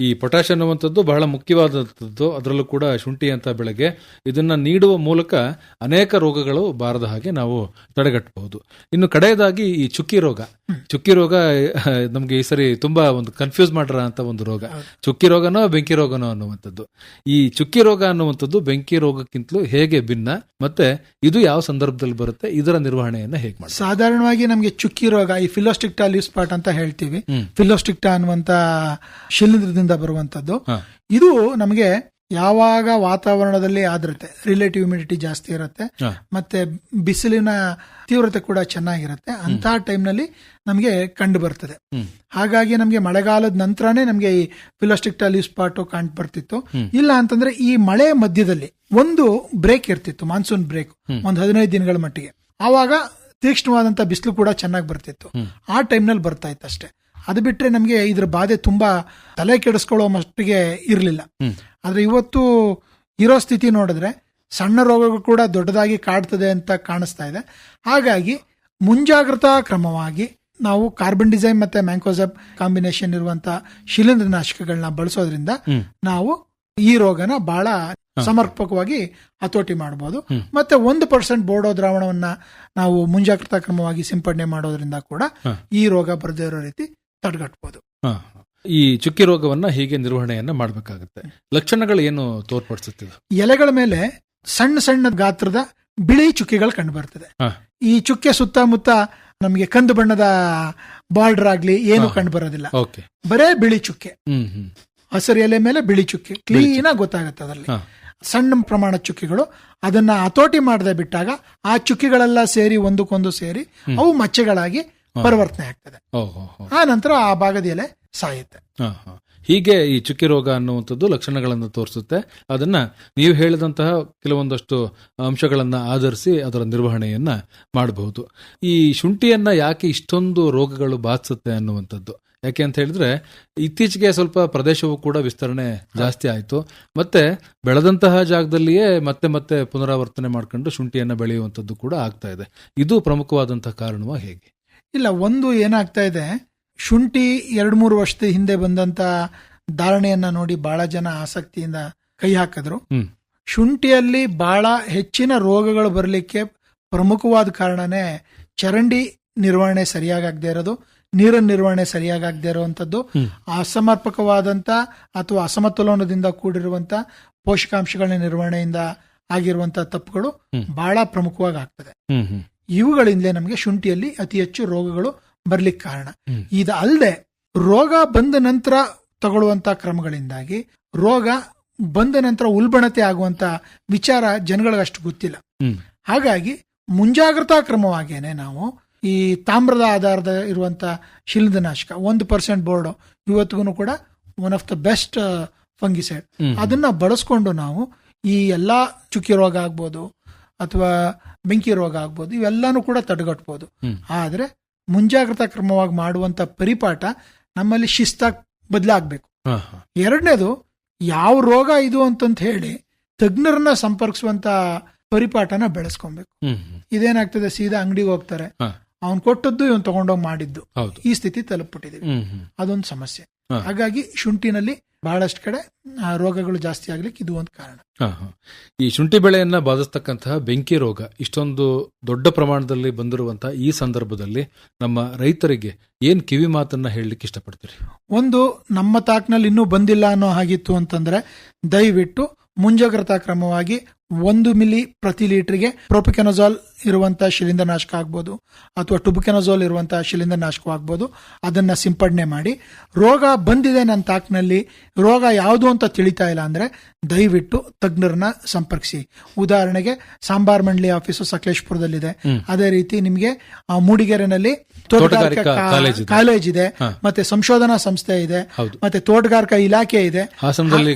ಈ ಪೊಟ್ಯಾಶ್ ಅನ್ನುವಂಥದ್ದು ಬಹಳ ಮುಖ್ಯವಾದಂಥದ್ದು ಅದರಲ್ಲೂ ಕೂಡ ಶುಂಠಿ ಅಂತ ಬೆಳೆಗೆ ಇದನ್ನ ನೀಡುವ ಮೂಲಕ ಅನೇಕ ರೋಗಗಳು ಬಾರದ ಹಾಗೆ ನಾವು ತಡೆಗಟ್ಟಬಹುದು. ಇನ್ನು ಕಡೆಯದಾಗಿ ಈ ಚುಕ್ಕಿ ರೋಗ. ಚುಕ್ಕಿ ರೋಗ ನಮಗೆ ಈ ಸರಿ ತುಂಬಾ ಒಂದು ಕನ್ಫ್ಯೂಸ್ ಮಾಡಿರೋ ಅಂತ ಒಂದು ರೋಗ. ಚುಕ್ಕಿ ರೋಗನೋ ಬೆಂಕಿ ರೋಗನೋ ಅನ್ನುವಂಥದ್ದು. ಈ ಚುಕ್ಕಿ ರೋಗ ಅನ್ನುವಂಥದ್ದು ಬೆಂಕಿ ರೋಗಕ್ಕಿಂತಲೂ ಹೇಗೆ ಭಿನ್ನ ಮತ್ತೆ ಇದು ಯಾವ ಸಂದರ್ಭದಲ್ಲಿ ಬರುತ್ತೆ ಇದರ ನಿರ್ವಹಣೆಯನ್ನು ಹೇಗೆ ಮಾಡಿ
ಸಾಧಾರಣವಾಗಿ ನಮಗೆ ಚುಕ್ಕಿ ರೋಗ ಈ ಫಿಲೋಸ್ಟಿಕ್ಟಾ ಲೀವ್ ಸ್ಪಾಟ್ ಅಂತ ಹೇಳ್ತೀವಿ. ಫಿಲೋಸ್ಟಿಕ್ಟಾ ಅನ್ನುವಂತ ಶಿಲೀಂಧ್ರದಿಂದ ಬರುವಂತದ್ದು. ಇದು ನಮಗೆ ಯಾವಾಗ ವಾತಾವರಣದಲ್ಲಿ ಆದ್ರತೆ ರಿಲೇಟಿವ್ ಹ್ಯುಮಿಡಿಟಿ ಜಾಸ್ತಿ ಇರುತ್ತೆ ಮತ್ತೆ ಬಿಸಿಲಿನ ತೀವ್ರತೆ ಕೂಡ ಚೆನ್ನಾಗಿರುತ್ತೆ ಅಂತ ಟೈಮ್ನಲ್ಲಿ ನಮಗೆ ಕಂಡು ಬರ್ತದೆ. ಹಾಗಾಗಿ ನಮಗೆ ಮಳೆಗಾಲದ ನಂತರನೇ ನಮಗೆ ಈ ಫಿಲೋಸ್ಟಿಕ್ಟಾ ಟಾಲಿ ಸ್ಪಾಟ್ ಕಂಡು ಬರ್ತಿತ್ತು. ಇಲ್ಲ ಅಂತಂದ್ರೆ ಈ ಮಳೆ ಮಧ್ಯದಲ್ಲಿ ಒಂದು ಬ್ರೇಕ್ ಇರ್ತಿತ್ತು ಮಾನ್ಸೂನ್ ಬ್ರೇಕ್ ಒಂದು ಹದಿನೈದು ದಿನಗಳ ಮಟ್ಟಿಗೆ. ಆವಾಗ ತೀಕ್ಷ್ಣವಾದಂತ ಬಿಸಿಲು ಕೂಡ ಚೆನ್ನಾಗಿ ಬರ್ತಿತ್ತು. ಆ ಟೈಮ್ನಲ್ಲಿ ಬರ್ತಾ ಇತ್ತು ಅಷ್ಟೇ. ಅದು ಬಿಟ್ರೆ ನಮಗೆ ಇದ್ರ ಬಾಧೆ ತುಂಬಾ ತಲೆ ಕೆಡಿಸ್ಕೊಳ್ಳೋ ಮಟ್ಟಿಗೆ ಇರಲಿಲ್ಲ. ಆದರೆ ಇವತ್ತು ಇರೋ ಸ್ಥಿತಿ ನೋಡಿದ್ರೆ ಸಣ್ಣ ರೋಗಗಳು ಕೂಡ ದೊಡ್ಡದಾಗಿ ಕಾಡ್ತದೆ ಅಂತ ಕಾಣಿಸ್ತಾ ಇದೆ. ಹಾಗಾಗಿ ಮುಂಜಾಗ್ರತಾ ಕ್ರಮವಾಗಿ ನಾವು ಕಾರ್ಬನ್ ಡಿಸೈನ್ ಮತ್ತೆ ಮ್ಯಾಂಕೋಸಬ್ ಕಾಂಬಿನೇಷನ್ ಇರುವಂತ ಶಿಲೀಂಧ್ರನಾಶಕಗಳನ್ನ ಬಳಸೋದ್ರಿಂದ ನಾವು ಈ ರೋಗನ ಬಹಳ ಸಮರ್ಪಕವಾಗಿ ಹತೋಟಿ ಮಾಡಬಹುದು ಮತ್ತೆ ಒಂದು ಪರ್ಸೆಂಟ್ ಬೋಡೋ ದ್ರಾವಣವನ್ನ ನಾವು ಮುಂಜಾಗ್ರತಾ ಕ್ರಮವಾಗಿ ಸಿಂಪಡಣೆ ಮಾಡೋದ್ರಿಂದ ಕೂಡ ಈ ರೋಗ ಬರದೇ ಇರೋ ರೀತಿ ತಡೆಗಟ್ಟಬಹುದು
ಹಾ. ಈ ಚುಕ್ಕಿ ರೋಗವನ್ನ ಹೀಗೆ ನಿರ್ವಹಣೆಯನ್ನ ಮಾಡಬೇಕಾಗುತ್ತೆ? ಲಕ್ಷಣಗಳು ಏನು ತೋರ್ಪಡಿಸುತ್ತಿದೆ?
ಎಲೆಗಳ ಮೇಲೆ ಸಣ್ಣ ಸಣ್ಣ ಗಾತ್ರದ ಬಿಳಿ ಚುಕ್ಕಿಗಳು ಕಂಡು ಬರ್ತದೆ. ಈ ಚುಕ್ಕೆ ಸುತ್ತಮುತ್ತ ನಮಗೆ ಕಂದು ಬಣ್ಣದ ಬಾರ್ಡರ್ ಆಗ್ಲಿ ಏನು. ಕಂಡು ಬರೋದಿಲ್ಲ.
ಓಕೆ.
ಬರೇ ಬಿಳಿ ಚುಕ್ಕೆ. ಹಸಿರು ಎಲೆ ಮೇಲೆ ಬಿಳಿ ಚುಕ್ಕೆ. ಕ್ಲೀನ್ ಆಗಿ ಗೊತ್ತಾಗುತ್ತೆ ಅದರಲ್ಲಿ. ಸಣ್ಣ ಪ್ರಮಾಣದ ಚುಕ್ಕಿಗಳು. ಅದನ್ನ ಹತೋಟಿ ಮಾಡದೆ ಬಿಟ್ಟಾಗ ಆ ಚುಕ್ಕಿಗಳೆಲ್ಲ ಸೇರಿ ಒಂದಕ್ಕೊಂದು ಸೇರಿ ಅವು ಮಚ್ಚೆಗಳಾಗಿ ಪರಿವರ್ತನೆ ಆಗ್ತದೆ. ಆ ನಂತರ ಆ ಭಾಗದ ಎಲೆ ಸಾಯುತ್ತೆ.
ಹೀಗೆ ಈ ಚುಕ್ಕಿ ರೋಗ ಅನ್ನುವಂಥದ್ದು ಲಕ್ಷಣಗಳನ್ನು ತೋರಿಸುತ್ತೆ. ಅದನ್ನ ನೀವು ಹೇಳಿದಂತಹ ಕೆಲವೊಂದಷ್ಟು ಅಂಶಗಳನ್ನ ಆಧರಿಸಿ ಅದರ ನಿರ್ವಹಣೆಯನ್ನ ಮಾಡಬಹುದು. ಈ ಶುಂಠಿಯನ್ನ ಯಾಕೆ ಇಷ್ಟೊಂದು ರೋಗಗಳು ಬಾಧಿಸುತ್ತೆ ಅನ್ನುವಂಥದ್ದು. ಯಾಕೆ ಅಂತ ಹೇಳಿದ್ರೆ ಇತ್ತೀಚೆಗೆ ಸ್ವಲ್ಪ ಪ್ರದೇಶವು ಕೂಡ ವಿಸ್ತರಣೆ ಜಾಸ್ತಿ ಆಯಿತು. ಮತ್ತೆ ಬೆಳೆದಂತಹ ಜಾಗದಲ್ಲಿಯೇ ಮತ್ತೆ ಮತ್ತೆ ಪುನರಾವರ್ತನೆ ಮಾಡ್ಕೊಂಡು ಶುಂಠಿಯನ್ನು ಬೆಳೆಯುವಂಥದ್ದು ಕೂಡ ಆಗ್ತಾ ಇದೆ. ಇದು ಪ್ರಮುಖವಾದಂತಹ ಕಾರಣವ ಹೇಗೆ?
ಇಲ್ಲ ಒಂದು ಏನಾಗ್ತಾ ಇದೆ ಶುಂಠಿ ಎರಡು ಮೂರು ವರ್ಷದ ಹಿಂದೆ ಬಂದಂತ ಧಾರಣೆಯನ್ನ ನೋಡಿ ಬಹಳ ಜನ ಆಸಕ್ತಿಯಿಂದ ಕೈ ಹಾಕಿದ್ರು. ಶುಂಠಿಯಲ್ಲಿ ಬಹಳ ಹೆಚ್ಚಿನ ರೋಗಗಳು ಬರಲಿಕ್ಕೆ ಪ್ರಮುಖವಾದ ಕಾರಣನೇ ಚರಂಡಿ ನಿರ್ವಹಣೆ ಸರಿಯಾಗದೆ ಇರೋದು ನೀರಿನ ನಿರ್ವಹಣೆ ಸರಿಯಾಗದೆ ಇರುವಂತದ್ದು. ಅಸಮರ್ಪಕವಾದಂತ ಅಥವಾ ಅಸಮತೋಲನದಿಂದ ಕೂಡಿರುವಂತ ಪೋಷಕಾಂಶಗಳ ನಿರ್ವಹಣೆಯಿಂದ ಆಗಿರುವಂತ ತಪ್ಪುಗಳು. ಬಹಳ ಪ್ರಮುಖವಾಗಿ ಆಗ್ತದೆ ಇವುಗಳಿಂದಲೇ ನಮಗೆ ಶುಂಠಿಯಲ್ಲಿ ಅತಿ ಹೆಚ್ಚು ರೋಗಗಳು ಬರ್ಲಿಕ್ಕೆ ಕಾರಣ.
ಇದ
ಇದು ಅಲ್ಲದೆ ರೋಗ ಬಂದ ನಂತರ ತಗೊಳ್ಳುವಂತ ಕ್ರಮಗಳಿಂದಾಗಿ ರೋಗ ಬಂದ ನಂತರ ಉಲ್ಬಣತೆ ಆಗುವಂತ ವಿಚಾರ ಜನಗಳಿಗೆ ಅಷ್ಟು ಗೊತ್ತಿಲ್ಲ ಹಾಗಾಗಿ ಮುಂಜಾಗ್ರತಾ ಕ್ರಮವಾಗೇನೆ ನಾವು ಈ ತಾಮ್ರದ ಆಧಾರದ ಇರುವಂತ ಶಿಲೀಂಧನಾಶಕ ಒಂದು ಪರ್ಸೆಂಟ್ ಬೋರ್ಡ್ ಇವತ್ತಿಗೂ ಕೂಡ one of the best fungicide. ಅದನ್ನ ಬಳಸ್ಕೊಂಡು ನಾವು ಈ ಎಲ್ಲಾ ಚುಕ್ಕಿ ರೋಗ ಆಗ್ಬೋದು ಅಥವಾ ಬೆಂಕಿ ರೋಗ ಆಗ್ಬೋದು ಇವೆಲ್ಲಾನು ಕೂಡ ತಡೆಗಟ್ಬೋದು. ಆದರೆ ಮುಂಜಾಗ್ರತಾ ಕ್ರಮವಾಗಿ ಮಾಡುವಂತ ಪರಿಪಾಠ ನಮ್ಮಲ್ಲಿ ಶಿಸ್ತಾಗಿ ಬದಲಾಗಬೇಕು. ಎರಡನೇದು ಯಾವ ರೋಗ ಇದು ಅಂತಂತ ಹೇಳಿ ತಜ್ಞರನ್ನ ಸಂಪರ್ಕಿಸುವಂತ ಪರಿಪಾಠನ ಬೆಳೆಸ್ಕೊಬೇಕು. ಇದೇನಾಗ್ತದೆ ಸೀದಾ ಅಂಗಡಿಗೆ ಹೋಗ್ತಾರೆ. ಅವ್ನ್ ಕೊಟ್ಟದ್ದು ಇವನ್ ತಗೊಂಡೋಗಿ ಮಾಡಿದ್ದು. ಈ ಸ್ಥಿತಿ
ಹ್ಮ್
ಅದೊಂದು ಸಮಸ್ಯೆ. ಹಾಗಾಗಿ ಶುಂಠಿನಲ್ಲಿ ಬಹಳಷ್ಟು ಕಡೆ ರೋಗಗಳು ಜಾಸ್ತಿ ಆಗ್ಲಿಕ್ಕೆ ಇದು ಒಂದು ಕಾರಣ
ಹಾ, ಹಾ. ಈ ಶುಂಠಿ ಬೆಳೆಯನ್ನ ಬಾಧಿಸ್ತಕ್ಕಂತಹ ಬೆಂಕಿ ರೋಗ ಇಷ್ಟೊಂದು ದೊಡ್ಡ ಪ್ರಮಾಣದಲ್ಲಿ ಬಂದಿರುವಂತಹ ಈ ಸಂದರ್ಭದಲ್ಲಿ ನಮ್ಮ ರೈತರಿಗೆ ಏನ್ ಕಿವಿ ಮಾತನ್ನ ಹೇಳಲಿಕ್ಕೆ ಇಷ್ಟಪಡ್ತೀರಿ
ಒಂದು ನಮ್ಮ ತಾಕ್ನಲ್ಲಿ ಇನ್ನೂ ಬಂದಿಲ್ಲ ಅನ್ನೋ ಹಾಗಿತ್ತು ಅಂತಂದ್ರೆ ದಯವಿಟ್ಟು ಮುಂಜಾಗ್ರತಾ ಕ್ರಮವಾಗಿ ಒಂದು ಮಿಲಿ ಪ್ರತಿ ಲೀಟರ್ಗೆ ಪ್ರೋಪಿಕೆನಜಾಲ್ ಇರುವಂತಹ ಶಿಲೀಂಧ್ರನಾಶಕ ಆಗ್ಬೋದು ಅಥವಾ ಟುಬುಕೆನಜಾಲ್ ಇರುವಂತಹ ಶಿಲೀಂಧ್ರನಾಶಕ ಆಗ್ಬೋದು. ಅದನ್ನ ಸಿಂಪಡಣೆ ಮಾಡಿ. ರೋಗ ಬಂದಿದೆ ನನ್ನ ತಾಕ್ನಲ್ಲಿ ರೋಗ ಯಾವುದು ಅಂತ ತಿಳಿತಾ ಇಲ್ಲ ಅಂದ್ರೆ ದಯವಿಟ್ಟು ತಜ್ಞರನ್ನ ಸಂಪರ್ಕಿಸಿ. ಉದಾಹರಣೆಗೆ ಸಾಂಬಾರ್ ಮಂಡಳಿ ಆಫೀಸು ಸಕಲೇಶ್ಪುರದಲ್ಲಿದೆ. ಅದೇ ರೀತಿ ನಿಮಗೆ ಮೂಡಿಗೆರೆನಲ್ಲಿ ತೋಟಗಾರಿಕಾ
ಕಾಲೇಜ್ ಇದೆ.
ಮತ್ತೆ ಸಂಶೋಧನಾ ಸಂಸ್ಥೆ ಇದೆ. ಮತ್ತೆ ತೋಟಗಾರಿಕಾ ಇಲಾಖೆ ಇದೆ.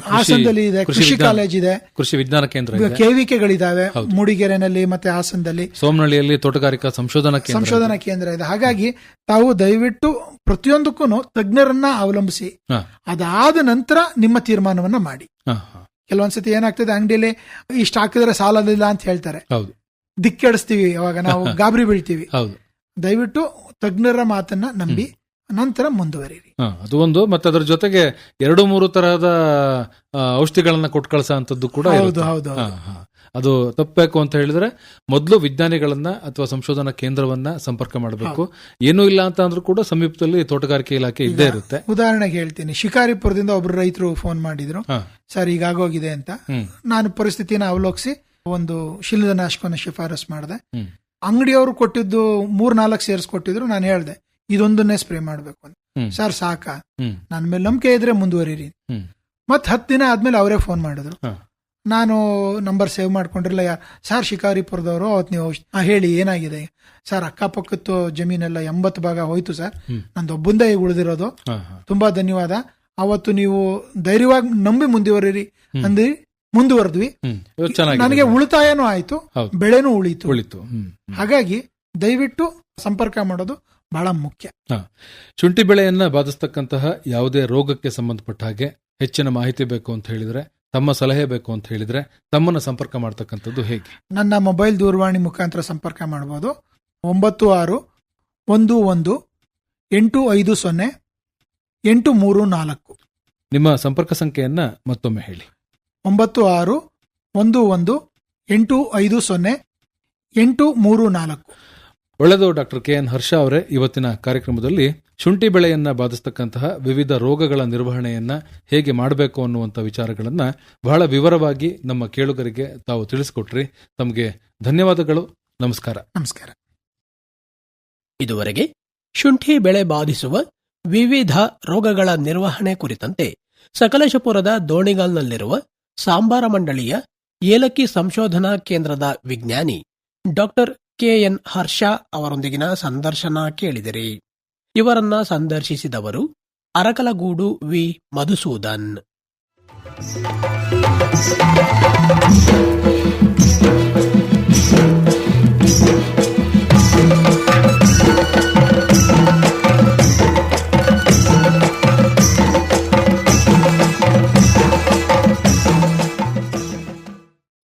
ಹಾಸನದಲ್ಲಿ
ಇದೆ. ಕೃಷಿ ಕಾಲೇಜ್ ಇದೆ.
ಕೃಷಿ ವಿಜ್ಞಾನ ಕೇಂದ್ರ ಇದೆ
ಕೆವಿಕೆಗಳಿದಾವೆ ಮೂಡಿಗೆರೆನಲ್ಲಿ ಮತ್ತೆ ಹಾಸನದಲ್ಲಿ.
ಸೋಮನಹಳ್ಳಿಯಲ್ಲಿ ತೋಟಗಾರಿಕಾ ಸಂಶೋಧನಾ ಕೇಂದ್ರ
ಸಂಶೋಧನಾ ಕೇಂದ್ರ ಇದೆ. ಹಾಗಾಗಿ ತಾವು ದಯವಿಟ್ಟು ಪ್ರತಿಯೊಂದಕ್ಕೂ ತಜ್ಞರನ್ನ ಅವಲಂಬಿಸಿ. ಅದಾದ ನಂತರ ನಿಮ್ಮ ತೀರ್ಮಾನವನ್ನ ಮಾಡಿ. ಕೆಲವೊಂದ್ಸತಿ ಏನಾಗ್ತದೆ ಅಂಗಡಿಯಲ್ಲಿ ಇಷ್ಟ ಹಾಕಿದ್ರೆ ಸಾಲದಿಲ್ಲ ಅಂತ ಹೇಳ್ತಾರೆ. ದಿಕ್ಕೆಡಿಸ್ತೀವಿ ಅವಾಗ ನಾವು ಗಾಬರಿ ಬೀಳ್ತೀವಿ.
ಹೌದು.
ದಯವಿಟ್ಟು ತಜ್ಞರ ಮಾತನ್ನ ನಂಬಿ ನಂತರ ಮುಂದುವರಿರಿ
ಹಾ, ಅದು ಒಂದು. ಮತ್ತೆ ಅದರ ಜೊತೆಗೆ ಎರಡು ಮೂರು ತರಹದ ಔಷಧಿಗಳನ್ನ ಕೊಟ್ಟು ಕಳ್ಸೋ ಕೂಡ ಅದು ತಪ್ಪಬೇಕು ಅಂತ ಹೇಳಿದ್ರೆ ಮೊದಲು ವಿಜ್ಞಾನಿಗಳನ್ನ ಅಥವಾ ಸಂಶೋಧನಾ ಕೇಂದ್ರವನ್ನ ಸಂಪರ್ಕ ಮಾಡಬೇಕು. ಏನೂ ಇಲ್ಲ ಅಂತ ಅಂದ್ರೂ ಕೂಡ ಸಮೀಪದಲ್ಲಿ ತೋಟಗಾರಿಕೆ ಇಲಾಖೆ ಇದ್ದೇ ಇರುತ್ತೆ.
ಉದಾಹರಣೆಗೆ ಹೇಳ್ತೀನಿ. ಶಿಕಾರಿಪುರದಿಂದ ಒಬ್ರು ರೈತರು ಫೋನ್ ಮಾಡಿದ್ರು. ಸರ್ ಈಗ ಆಗೋಗಿದೆ ಅಂತ. ನಾನು ಪರಿಸ್ಥಿತಿನ ಅವಲೋಕಿಸಿ ಒಂದು ಶಿಲೀಂಧ್ರನಾಶಕವನ್ನು ಶಿಫಾರಸ್ ಮಾಡಿದೆ. ಅಂಗಡಿಯವರು ಕೊಟ್ಟಿದ್ದು ಮೂರ್ ನಾಲ್ಕು ಸೇರ್ಸ್ ಕೊಟ್ಟಿದ್ರು. ನಾನು ಹೇಳ್ದೆ ಇದೊಂದನ್ನೇ ಸ್ಪ್ರೇ ಮಾಡ್ಬೇಕು ಅಂತ. ಸರ್ ಸಾಕ?
ನನ್
ನನ್ನ ಮೇಲೆ ನಂಬಿಕೆ ಇದ್ರೆ ಮುಂದುವರಿರಿ.
ಮತ್ತೆ
ಮತ್ ಹತ್ತು ದಿನ ಆದ್ಮೇಲೆ ಅವರೇ ಫೋನ್ ಮಾಡಿದ್ರು. ನಾನು ನಂಬರ್ ಸೇವ್ ಮಾಡ್ಕೊಂಡಿರಲ್ಲ ಯಾ ಸರ್ ಶಿಕಾರಿಪುರದವರು ಅವತ್ತು ನೀವು ಹೇಳಿ ಏನಾಗಿದೆ? ಸರ್ ಅಕ್ಕಪಕ್ಕದ್ದು ಜಮೀನೆಲ್ಲ ಎಂಬತ್ತು ಭಾಗ ಹೋಯ್ತು ಸರ್.
ಹ್ಮ್.
ನಂದು ಒಬ್ಬಂದೇ ಈಗ ಉಳಿದಿರೋದು. ತುಂಬಾ ಧನ್ಯವಾದ. ಅವತ್ತು ನೀವು ಧೈರ್ಯವಾಗಿ ನಂಬಿ ಮುಂದುವರಿರಿ. ಅಂದ್ರಿ ಮುಂದುವರೆದ್ವಿ. ನನಗೆ ಉಳಿತಾಯನೂ ಆಯ್ತು. ಬೆಳೆನೂ ಉಳಿತು.
ಉಳಿತು.
ಹಾಗಾಗಿ ದಯವಿಟ್ಟು ಸಂಪರ್ಕ ಮಾಡೋದು. ಬಹಳ ಮುಖ್ಯ.
ಶುಂಠಿ ಬೆಳೆಯನ್ನ ಬಾಧಿಸ್ತಕ್ಕಂತಹ ಯಾವುದೇ ರೋಗಕ್ಕೆ ಸಂಬಂಧಪಟ್ಟ ಹಾಗೆ ಹೆಚ್ಚಿನ ಮಾಹಿತಿ ಬೇಕು ಅಂತ ಹೇಳಿದ್ರೆ ತಮ್ಮ ಸಲಹೆ ಬೇಕು ಅಂತ ಹೇಳಿದ್ರೆ ತಮ್ಮನ್ನು ಸಂಪರ್ಕ ಮಾಡ್ತಕ್ಕಂಥದ್ದು ಹೇಗೆ?
ನನ್ನ ಮೊಬೈಲ್ ದೂರವಾಣಿ ಮುಖಾಂತರ ಸಂಪರ್ಕ ಮಾಡಬಹುದು ಒಂಬತ್ತು ಆರು ಒಂದು ಒಂದು ಎಂಟು ಐದು ಸೊನ್ನೆ ಎಂಟು ಮೂರು ನಾಲ್ಕು.
ನಿಮ್ಮ ಸಂಪರ್ಕ ಸಂಖ್ಯೆಯನ್ನ ಮತ್ತೊಮ್ಮೆ ಹೇಳಿ.
ಒಂಬತ್ತು ಆರು ಒಂದು ಒಂದು ಎಂಟು ಐದು ಸೊನ್ನೆ ಎಂಟು ಮೂರು ನಾಲ್ಕು.
ಒಳ್ಳೆದು ಡಾಕ್ಟರ್ ಕೆ ಎನ್ ಹರ್ಷ ಅವರೇ ಇವತ್ತಿನ ಕಾರ್ಯಕ್ರಮದಲ್ಲಿ ಶುಂಠಿ ಬೆಳೆಯನ್ನ ಬಾಧಿಸ್ತಕ್ಕಂತಹ ವಿವಿಧ ರೋಗಗಳ ನಿರ್ವಹಣೆಯನ್ನ ಹೇಗೆ ಮಾಡಬೇಕು ಅನ್ನುವಂಥ ವಿಚಾರಗಳನ್ನ ಬಹಳ ವಿವರವಾಗಿ ನಮ್ಮ ಕೇಳುಗರಿಗೆ ತಾವು ತಿಳಿಸಿಕೊಟ್ರಿ. ತಮಗೆ ಧನ್ಯವಾದಗಳು. ನಮಸ್ಕಾರ.
ನಮಸ್ಕಾರ.
ಇದುವರೆಗೆ ಶುಂಠಿ ಬೆಳೆ ಬಾಧಿಸುವ ವಿವಿಧ ರೋಗಗಳ ನಿರ್ವಹಣೆ ಕುರಿತಂತೆ ಸಕಲೇಶಪುರದ ದೋಣಿಗಲ್ನಲ್ಲಿರುವ ಸಾಂಬಾರ ಮಂಡಳಿಯ ಏಲಕ್ಕಿ ಸಂಶೋಧನಾ ಕೇಂದ್ರದ ವಿಜ್ಞಾನಿ ಡಾಕ್ಟರ್ ಕೆಎನ್ ಹರ್ಷ ಅವರೊಂದಿಗಿನ ಸಂದರ್ಶನ ಕೇಳಿದಿರಿ. ಇವರನ್ನ ಸಂದರ್ಶಿಸಿದವರು ಅರಕಲಗೂಡು ವಿ. ಮಧುಸೂದನ್.